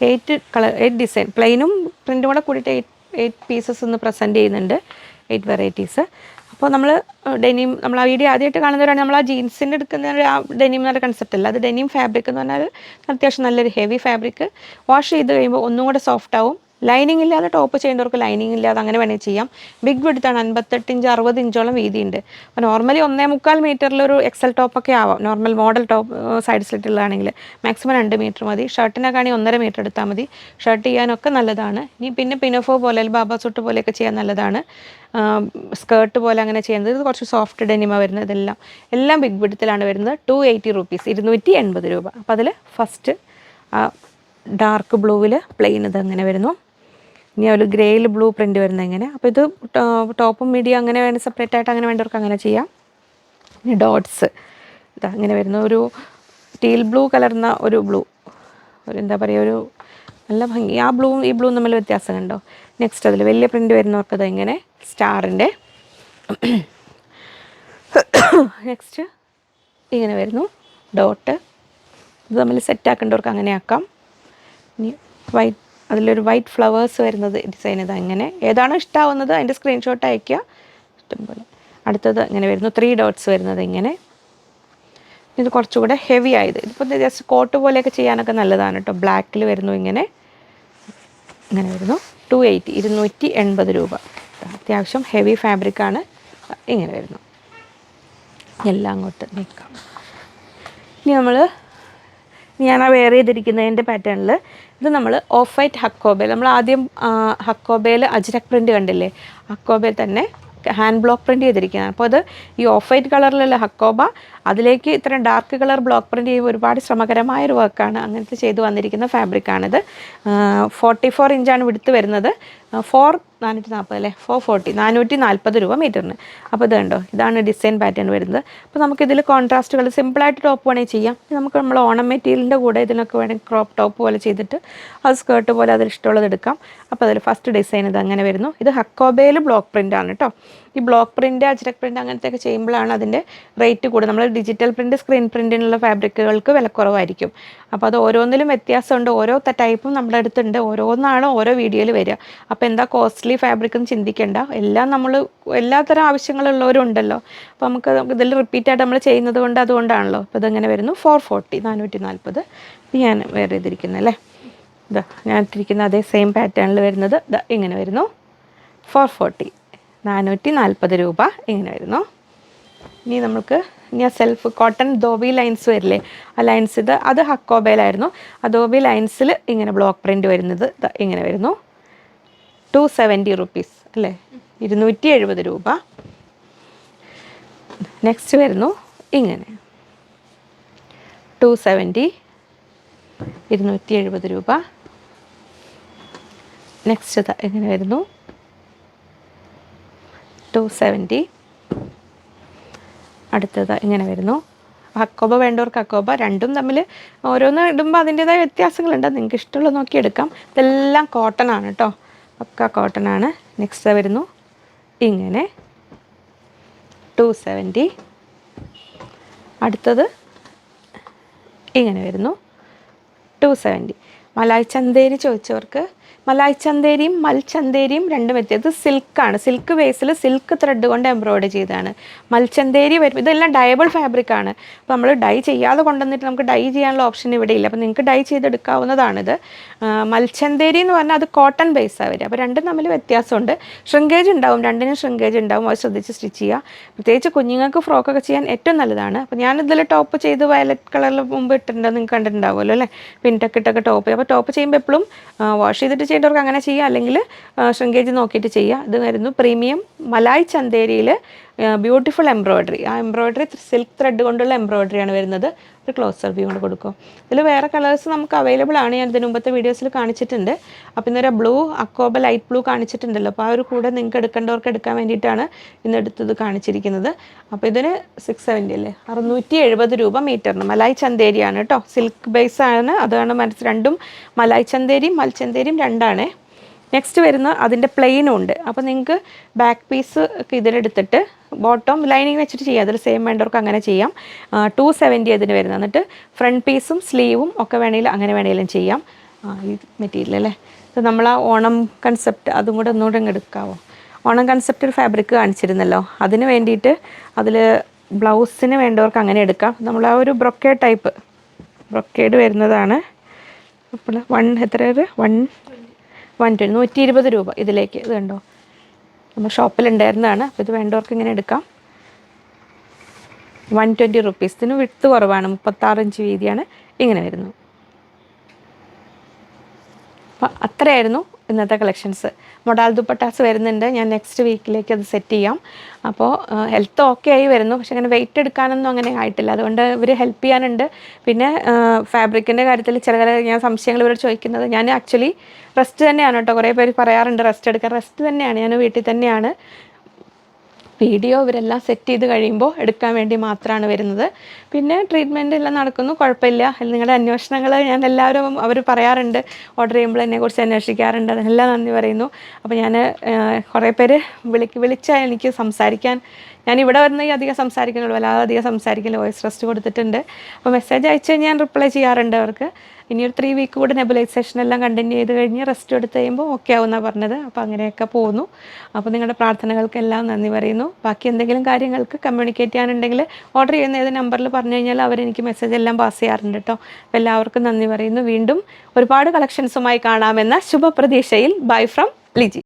eight colour eight design പ്ലെയിനും പ്രിന്റും കൂടെ കൂടിയിട്ട് എയ്റ്റ് എയ്റ്റ് പീസസ് ഒന്ന് പ്രസന്റ് ചെയ്യുന്നുണ്ട്. എയ്റ്റ് വെറൈറ്റീസ് അപ്പോൾ നമ്മൾ ഡെനിം നമ്മൾ ആ വീഡിയോ ആദ്യമായിട്ട് കാണുന്നവരാണ്. നമ്മൾ ആ ജീൻസിന്റെ എടുക്കുന്ന ആ ഡെനിം നല്ല കൺസെപ്റ്റ് അല്ല. അത് ഡെനിം ഫാബ്രിക് എന്ന് പറഞ്ഞാൽ അത്യാവശ്യം നല്ലൊരു ഹെവി ഫാബ്രിക് വാഷ് ചെയ്ത് കഴിയുമ്പോൾ ഒന്നും കൂടെ സോഫ്റ്റ് ആവും. ലൈനിങ് ഇല്ലാതെ ടോപ്പ് ചെയ്യുന്നവർക്ക് ലൈനിങ് ഇല്ലാതെ അങ്ങനെ വേണമെങ്കിൽ ചെയ്യാം. ബിഗ് വിടുത്താണ് അൻപത്തെട്ട് ഇഞ്ച് അറുപത് ഇഞ്ചോളം വീതിയുണ്ട് അപ്പോൾ നോർമലി ഒന്നേ മുക്കാൽ മീറ്ററിലൊരു എക്സൽ ടോപ്പൊക്കെ ആവാം. നോർമൽ മോഡൽ ടോപ്പ് സൈഡ് സ്ലിറ്റുള്ളതാണെങ്കിൽ മാക്സിമം രണ്ട് മീറ്റർ മതി. ഷർട്ടിനെ കാണി ഒന്നര മീറ്റർ എടുത്താൽ മതി. ഷർട്ട് ചെയ്യാനൊക്കെ നല്ലതാണ്. ഇനി പിന്നെ പിനഫോ പോലെ ബാബാ സുട്ട് പോലെയൊക്കെ ചെയ്യാൻ നല്ലതാണ്. സ്കേർട്ട് പോലെ അങ്ങനെ ചെയ്യുന്നത്. ഇത് കുറച്ച് സോഫ്റ്റ് ഡെനിമ വരുന്നത് ഇതെല്ലാം. എല്ലാം ബിഗ് വിടുത്തിലാണ് വരുന്നത്. ടു എയ്റ്റി റുപ്പീസ് ഇരുന്നൂറ്റി എൺപത് രൂപ അപ്പോൾ അതിൽ ഫസ്റ്റ് ഡാർക്ക് ബ്ലൂവിൽ പ്ലെയിൻ ഇത് അങ്ങനെ വരുന്നു. ഇനി ഒരു ഗ്രേയിൽ ബ്ലൂ പ്രിന്റ് വരുന്നത് എങ്ങനെ? അപ്പോൾ ഇത് ടോപ്പും മീഡിയം അങ്ങനെ വേണം സെപ്പറേറ്റ് ആയിട്ട് അങ്ങനെ വേണ്ടവർക്ക് അങ്ങനെ ചെയ്യാം. ഇനി ഡോട്ട്സ്. ഇതാ അങ്ങനെ വരുന്ന ഒരു ടീൽ ബ്ലൂ കലർന്ന ഒരു ബ്ലൂ. ഒരു എന്താ പറയുക ഒരു നല്ല ഭംഗി. ആ ബ്ലൂവും ഈ ബ്ലൂവും തമ്മിൽ വ്യത്യാസം കണ്ടോ നെക്സ്റ്റ് അതിൽ വലിയ പ്രിന്റ് വരുന്നവർക്ക് അത് ഇങ്ങനെ സ്റ്റാറിന്റെ നെക്സ്റ്റ് ഇങ്ങനെ വരുന്നു. ഡോട്ട്. ഇത് തമ്മിൽ സെറ്റ് ആക്കേണ്ടവർക്ക് അങ്ങനെ ആക്കാം ഇനി വൈറ്റ് അതിലൊരു വൈറ്റ് ഫ്ലവേഴ്സ് വരുന്നത് ഡിസൈൻ ഇത് അങ്ങനെ. ഏതാണോ ഇഷ്ടമാവുന്നത് അതിന്റെ സ്ക്രീൻഷോട്ട് അയയ്ക്കുക. ഇഷ്ടംപോലെ അടുത്തത് ഇങ്ങനെ വരുന്നു. ത്രീ ഡോട്ട്സ് വരുന്നത് ഇങ്ങനെ. ഇത് കുറച്ചുകൂടെ ഹെവി ആയത്. ഇതിപ്പോൾ ജസ്റ്റ് കോട്ട് പോലെയൊക്കെ ചെയ്യാനൊക്കെ നല്ലതാണ് കേട്ടോ. ബ്ലാക്കിൽ വരുന്നു ഇങ്ങനെ. ഇങ്ങനെ വരുന്നു. ടു എയ്റ്റി ഇരുന്നൂറ്റി എൺപത് രൂപ. അത്യാവശ്യം ഹെവി ഫാബ്രിക്കാണ് ഇങ്ങനെ വരുന്നു. എല്ലാം അങ്ങോട്ട് നീക്കാം. ഇനി നമ്മൾ ഞാൻ ആ വെയർ ചെയ്തിരിക്കുന്നതിന്റെ പാറ്റേണിൽ ഇത് നമ്മൾ ഓഫ് വൈറ്റ് ഹക്കോബേൽ നമ്മൾ ആദ്യം ഹക്കോബേൽ അജ്രക് പ്രിന്റ് കണ്ടില്ലേ? ഹക്കോബേൽ തന്നെ ഹാൻഡ് ബ്ലോക്ക് പ്രിന്റ് ചെയ്തിരിക്കുകയാണ്. അപ്പോൾ അത് ഈ ഓഫ് വൈറ്റ് കളറിലുള്ള ഹക്കോബ അതിലേക്ക് ഇത്രയും ഡാർക്ക് കളർ ബ്ലോക്ക് പ്രിന്റ് ചെയ്യുമ്പോൾ ഒരുപാട് ശ്രമകരമായ ഒരു വർക്കാണ് അങ്ങനത്തെ ചെയ്തു വന്നിരിക്കുന്ന ഫാബ്രിക്കാണിത് ഫോർട്ടി ഫോർ ഇഞ്ചാണ് വിടുത്ത് വരുന്നത്. ഫോർ നാനൂറ്റി നാൽപ്പത് അല്ലേ? ഫോർ ഫോർട്ടി നാനൂറ്റി നാൽപ്പത് രൂപ മീറ്ററിന്. അപ്പോൾ ഇത് കണ്ടോ? ഇതാണ് ഡിസൈൻ പാറ്റേൺ വരുന്നത്. അപ്പോൾ നമുക്ക് ഇതിൽ കോൺട്രാസ്റ്റുകൾ സിമ്പിളായിട്ട് ടോപ്പ് വേണമെങ്കിൽ ചെയ്യാം. നമുക്ക് നമ്മൾ ഓണം മെറ്റീരിയലിന്റെ കൂടെ ഇതിനൊക്കെ വേണമെങ്കിൽ ക്രോപ്പ് ടോപ്പ് പോലെ ചെയ്തിട്ട് അത് സ്കേർട്ട് പോലെ അതിൽ ഇഷ്ടമുള്ളത് എടുക്കാം. അപ്പോൾ അതിൽ ഫസ്റ്റ് ഡിസൈൻ ഇത് അങ്ങനെ വരുന്നു. ഇത് ഹക്കോബേൽ ബ്ലോക്ക് പ്രിന്റ് ആണ് കേട്ടോ ഈ ബ്ലോക്ക് പ്രിന്റ് അജ്രക് പ്രിന്റ് അങ്ങനത്തെയൊക്കെ ചെയ്യുമ്പോഴാണ് അതിന്റെ റേറ്റ് കൂടുതൽ നമ്മൾ ഡിജിറ്റൽ പ്രിന്റ് സ്ക്രീൻ പ്രിന്റിനുള്ള ഫാബ്രിക്കുകൾക്ക് വിലക്കുറവായിരിക്കും അപ്പോൾ അത് ഓരോന്നിലും വ്യത്യാസമുണ്ട്. ഓരോ ടൈപ്പും നമ്മുടെ അടുത്തുണ്ട്. ഓരോന്നാണ് ഓരോ വീഡിയോയിൽ വരിക. അപ്പോൾ എന്താ കോസ്റ്റ്ലി ഫാബ്രിക് എന്ന് ചിന്തിക്കേണ്ട. എല്ലാം നമ്മൾ എല്ലാത്തരം ആവശ്യങ്ങളുള്ളവരും ഉണ്ടല്ലോ അപ്പോൾ നമുക്ക് ഇതിൽ റിപ്പീറ്റായിട്ട് നമ്മൾ ചെയ്യുന്നത് കൊണ്ട് അതുകൊണ്ടാണല്ലോ. അപ്പോൾ ഇതെങ്ങനെ വരുന്നു? ഫോർ ഫോർട്ടി നാനൂറ്റി നാൽപ്പത് ഞാൻ വേറെ ഇതിരിക്കുന്നത് അല്ലേ? ഇതാ ഞാൻ ഇട്ടിരിക്കുന്ന അതേ സെയിം പാറ്റേണിൽ വരുന്നത്. ഇതാ ഇങ്ങനെ വരുന്നു. ഫോർ ഫോർട്ടി നാനൂറ്റി നാൽപ്പത് രൂപ ഇങ്ങനെ വരുന്നു ഇനി നമുക്ക് ഇനി ആ സെൽഫ് കോട്ടൺ ദോബി ലൈൻസ് വരില്ലേ? ആ ലൈൻസ് ഇത് അത് ഹക്കോബയിലായിരുന്നു. ആ ദോബി ലൈൻസിൽ ഇങ്ങനെ ബ്ലോക്ക് പ്രിന്റ് വരുന്നത് ഇങ്ങനെ വരുന്നു. ടു സെവന്റി റുപ്പീസ് അല്ലേ? ഇരുന്നൂറ്റി എഴുപത് രൂപ. നെക്സ്റ്റ് വരുന്നു ഇങ്ങനെ. ടു സെവന്റി ഇരുന്നൂറ്റി എഴുപത് രൂപ നെക്സ്റ്റ് ഇങ്ങനെ വരുന്നു. ടു സെവന്റി അടുത്തത് ഇങ്ങനെ വരുന്നു. അക്കോബ വേണ്ടവർക്ക് അക്കോബ രണ്ടും തമ്മിൽ ഓരോന്ന് ഇടുമ്പോൾ അതിന്റേതായ വ്യത്യാസങ്ങളുണ്ട്. നിങ്ങൾക്ക് ഇഷ്ടമുള്ളത് നോക്കി എടുക്കാം. ഇതെല്ലാം കോട്ടൺ ആണ് കേട്ടോ ഒക്കെ കോട്ടൺ ആണ്. നെക്സ്റ്റ് വരുന്നു. ഇങ്ങനെ. ടു സെവന്റി അടുത്തത് ഇങ്ങനെ വരുന്നു. ടു സെവന്റി മലായ് ചന്തേരി ചോദിച്ചവർക്ക് മലായ് ചന്തേരിയും മൽ ചന്തേരിയും രണ്ടും വ്യത്യാസം. ഇത് സിൽക്കാണ് സിൽക്ക് ബേസിൽ സിൽക്ക് ത്രെഡ് കൊണ്ട് എംബ്രോയിഡറി ചെയ്തതാണ്. മൽച്ചന്തേരി വരും ഇതെല്ലാം ഡയബിൾ ഫാബ്രിക് ആണ്. അപ്പോൾ നമ്മൾ ഡൈ ചെയ്യാതെ കൊണ്ടുവന്നിട്ട് നമുക്ക് ഡൈ ചെയ്യാനുള്ള ഓപ്ഷൻ ഇവിടെ ഇല്ല. അപ്പോൾ നിങ്ങൾക്ക് ഡൈ ചെയ്തെടുക്കാവുന്നതാണിത്. മൽ മൽച്ചന്തേരി എന്ന് പറഞ്ഞാൽ അത് കോട്ടൺ ബേസാണ് വരിക. അപ്പോൾ രണ്ടും തമ്മിൽ വ്യത്യാസമുണ്ട്. ഷ്രിങ്കേജ് ഉണ്ടാവും. രണ്ടിനും ഷ്രിങ്കേജ് ഉണ്ടാവും. അത് ശ്രദ്ധിച്ച് സ്റ്റിച്ച് ചെയ്യുക. പ്രത്യേകിച്ച് കുഞ്ഞുങ്ങൾക്ക് ഫ്രോക്കൊക്കെ ചെയ്യാൻ ഏറ്റവും നല്ലതാണ്. അപ്പോൾ ഞാൻ ഞാനിതിൽ ടോപ്പ് ചെയ്ത് വയലറ്റ് കളറിൽ മുമ്പ് ഇട്ടിട്ടുണ്ട്. നിങ്ങൾക്ക് കണ്ടിട്ടുണ്ടാവുമല്ലോ അല്ലേ? പിന്റൊക്കെ ഇട്ടൊക്കെ ടോപ്പ് അപ്പോൾ ടോപ്പ് ചെയ്യുമ്പോൾ എപ്പോഴും വാഷ് ചെയ്തിട്ട് ചെയ്യേണ്ടവർക്ക് അങ്ങനെ ചെയ്യുക അല്ലെങ്കിൽ ഷ്രിങ്കേജ് നോക്കിയിട്ട് ചെയ്യുക. ഇത് വരുന്നു പ്രീമിയം മലായ് ചന്തേരിയിൽ ബ്യൂട്ടിഫുൾ എംബ്രോയ്ഡറി ആ എംബ്രോയ്ഡറി സിൽക്ക് ത്രെഡ് കൊണ്ടുള്ള എംബ്രോയ്ഡറി ആണ് വരുന്നത്. ഒരു ക്ലോസർ വ്യൂ കൊണ്ട് കൊടുക്കും. ഇതിൽ വേറെ കളേഴ്സ് നമുക്ക് അവൈലബിൾ ആണ്. ഞാൻ ഇതിന് മുമ്പത്തെ വീഡിയോസിൽ കാണിച്ചിട്ടുണ്ട്. അപ്പോൾ ഇന്നൊരു ബ്ലൂ അക്കോബ ലൈറ്റ് ബ്ലൂ കാണിച്ചിട്ടുണ്ടല്ലോ. അപ്പോൾ ആ ഒരു കൂടെ നിങ്ങൾക്ക് എടുക്കേണ്ടവർക്ക് എടുക്കാൻ വേണ്ടിയിട്ടാണ് ഇന്ന് എടുത്തത് കാണിച്ചിരിക്കുന്നത്. അപ്പോൾ ഇതിന് സിക്സ് സെവന്റി അല്ലേ? അറുന്നൂറ്റി എഴുപത് രൂപ മീറ്ററിന് മലായ് ചന്തേരിയാണ് കേട്ടോ. സിൽക്ക് ബേസ് ആണ്. അതാണ് മനസ്സ് രണ്ടും മലായ് ചന്തേരിയും മൽച്ചന്തേരിയും രണ്ടാണേ. നെക്സ്റ്റ് വരുന്ന അതിന്റെ പ്ലെയിനും ഉണ്ട്. അപ്പോൾ നിങ്ങൾക്ക് ബാക്ക് പീസ് ഇതിലെടുത്തിട്ട് ബോട്ടം ലൈനിങ് വെച്ചിട്ട് ചെയ്യാം. അതിൽ സെയിം വേണ്ടവർക്ക് അങ്ങനെ ചെയ്യാം. ടു സെവന്റി അതിന് വരുന്നത്. എന്നിട്ട് ഫ്രണ്ട് പീസും സ്ലീവും ഒക്കെ വേണമെങ്കിൽ അങ്ങനെ വേണമെങ്കിലും ചെയ്യാം. ഈ മെറ്റീരിയൽ അല്ലേ? ഇത് നമ്മൾ ആ ഓണം കൺസെപ്റ്റ് അതും കൂടെ ഒന്നുകൂടെ എടുക്കാവോ? ഓണം കൺസെപ്റ്റ് ഒരു ഫാബ്രിക് കാണിച്ചിരുന്നല്ലോ. അതിന് വേണ്ടിയിട്ട് അതിൽ ബ്ലൗസിന് വേണ്ടവർക്ക് അങ്ങനെ എടുക്കാം. നമ്മൾ ആ ഒരു ബ്രൊക്കേഡ് ടൈപ്പ് ബ്രൊക്കേഡ് വരുന്നതാണ്. അപ്പോൾ വൺ എത്ര? വൺ വൺ ട്വന്റി നൂറ്റി ഇരുപത് രൂപ ഇതിലേക്ക്. ഇത് കണ്ടോ? നമ്മൾ ഷോപ്പിലുണ്ടായിരുന്നതാണ് അപ്പോൾ ഇത് വേണ്ടവർക്ക് ഇങ്ങനെ എടുക്കാം. One twenty rupees. ഇതിന് വിട്ട് കുറവാണ്. മുപ്പത്താറ് ഇഞ്ച് വീതിയാണ്. ഇങ്ങനെ വരുന്നു. അപ്പം അത്രയായിരുന്നു ഇന്നത്തെ കളക്ഷൻസ് മൊഡാൽ ദുപ്പട്ടാസ് വരുന്നുണ്ട്. ഞാൻ നെക്സ്റ്റ് വീക്കിലേക്ക് അത് സെറ്റ് ചെയ്യാം. അപ്പോൾ ഹെൽത്ത് ഓക്കെ ആയി വരുന്നു. പക്ഷെ അങ്ങനെ വെയിറ്റ് എടുക്കാനൊന്നും അങ്ങനെ ആയിട്ടില്ല. അതുകൊണ്ട് ഇവർ ഹെൽപ്പ് ചെയ്യാനുണ്ട്. പിന്നെ ഫാബ്രിക്കിന്റെ കാര്യത്തിൽ ചില ചില ഞാൻ സംശയങ്ങൾ ഇവരോട് ചോദിക്കുന്നത്. ഞാൻ ആക്ച്വലി റെസ്റ്റ് തന്നെയാണ് കേട്ടോ. കുറേ പേര് പറയാറുണ്ട് റെസ്റ്റ് എടുക്കാൻ. റെസ്റ്റ് തന്നെയാണ്. ഞാൻ വീട്ടിൽ തന്നെയാണ്. വീഡിയോ ഇവരെല്ലാം സെറ്റ് ചെയ്ത് കഴിയുമ്പോൾ എടുക്കാൻ വേണ്ടി മാത്രമാണ് വരുന്നത്. പിന്നെ ട്രീറ്റ്മെന്റ് എല്ലാം നടക്കുന്നു കുഴപ്പമില്ല. നിങ്ങളുടെ അന്വേഷണങ്ങൾ ഞാൻ എല്ലാവരും അവർ പറയാറുണ്ട്. ഓർഡർ ചെയ്യുമ്പോൾ എന്നെക്കുറിച്ച് അന്വേഷിക്കാറുണ്ട്. അതെല്ലാം നന്ദി പറയുന്നു. അപ്പോൾ ഞാൻ കുറേ പേര് വിളിക്ക് വിളിച്ചാൽ എനിക്ക് സംസാരിക്കാൻ ഞാൻ ഇവിടെ വരുന്ന ഈ അധികം സംസാരിക്കുന്നുള്ളൂ വല്ലാതെ അധികം സംസാരിക്കില്ല വോയിസ് റെസ്റ്റ് കൊടുത്തിട്ടുണ്ട്. അപ്പോൾ മെസ്സേജ് അയച്ച് ഞാൻ റിപ്ലൈ ചെയ്യാറുണ്ട് അവർക്ക്. ഇനി ഒരു ത്രീ വീക്ക് കൂടെ നെബുലൈസേഷൻ എല്ലാം കണ്ടിന്യൂ ചെയ്ത് കഴിഞ്ഞ് റെസ്റ്റ് എടുത്ത് കഴിയുമ്പോൾ ഓക്കെ ആവുമെന്നാണ് പറഞ്ഞത്. അപ്പോൾ അങ്ങനെയൊക്കെ പോകുന്നു അപ്പോൾ നിങ്ങളുടെ പ്രാർത്ഥനകൾക്കെല്ലാം നന്ദി പറയുന്നു. ബാക്കി എന്തെങ്കിലും കാര്യങ്ങൾക്ക് കമ്മ്യൂണിക്കേറ്റ് ചെയ്യാനുണ്ടെങ്കിൽ ഓർഡർ ചെയ്യുന്ന ഏത് നമ്പറിൽ പറഞ്ഞു കഴിഞ്ഞാൽ അവരെനിക്ക് മെസ്സേജ് എല്ലാം പാസ് ചെയ്യാറുണ്ട് കേട്ടോ. അപ്പോൾ എല്ലാവർക്കും നന്ദി പറയുന്നു. വീണ്ടും ഒരുപാട് കളക്ഷൻസുമായി കാണാമെന്ന ശുഭപ്രതീക്ഷയിൽ ബൈ ഫ്രം ലിജി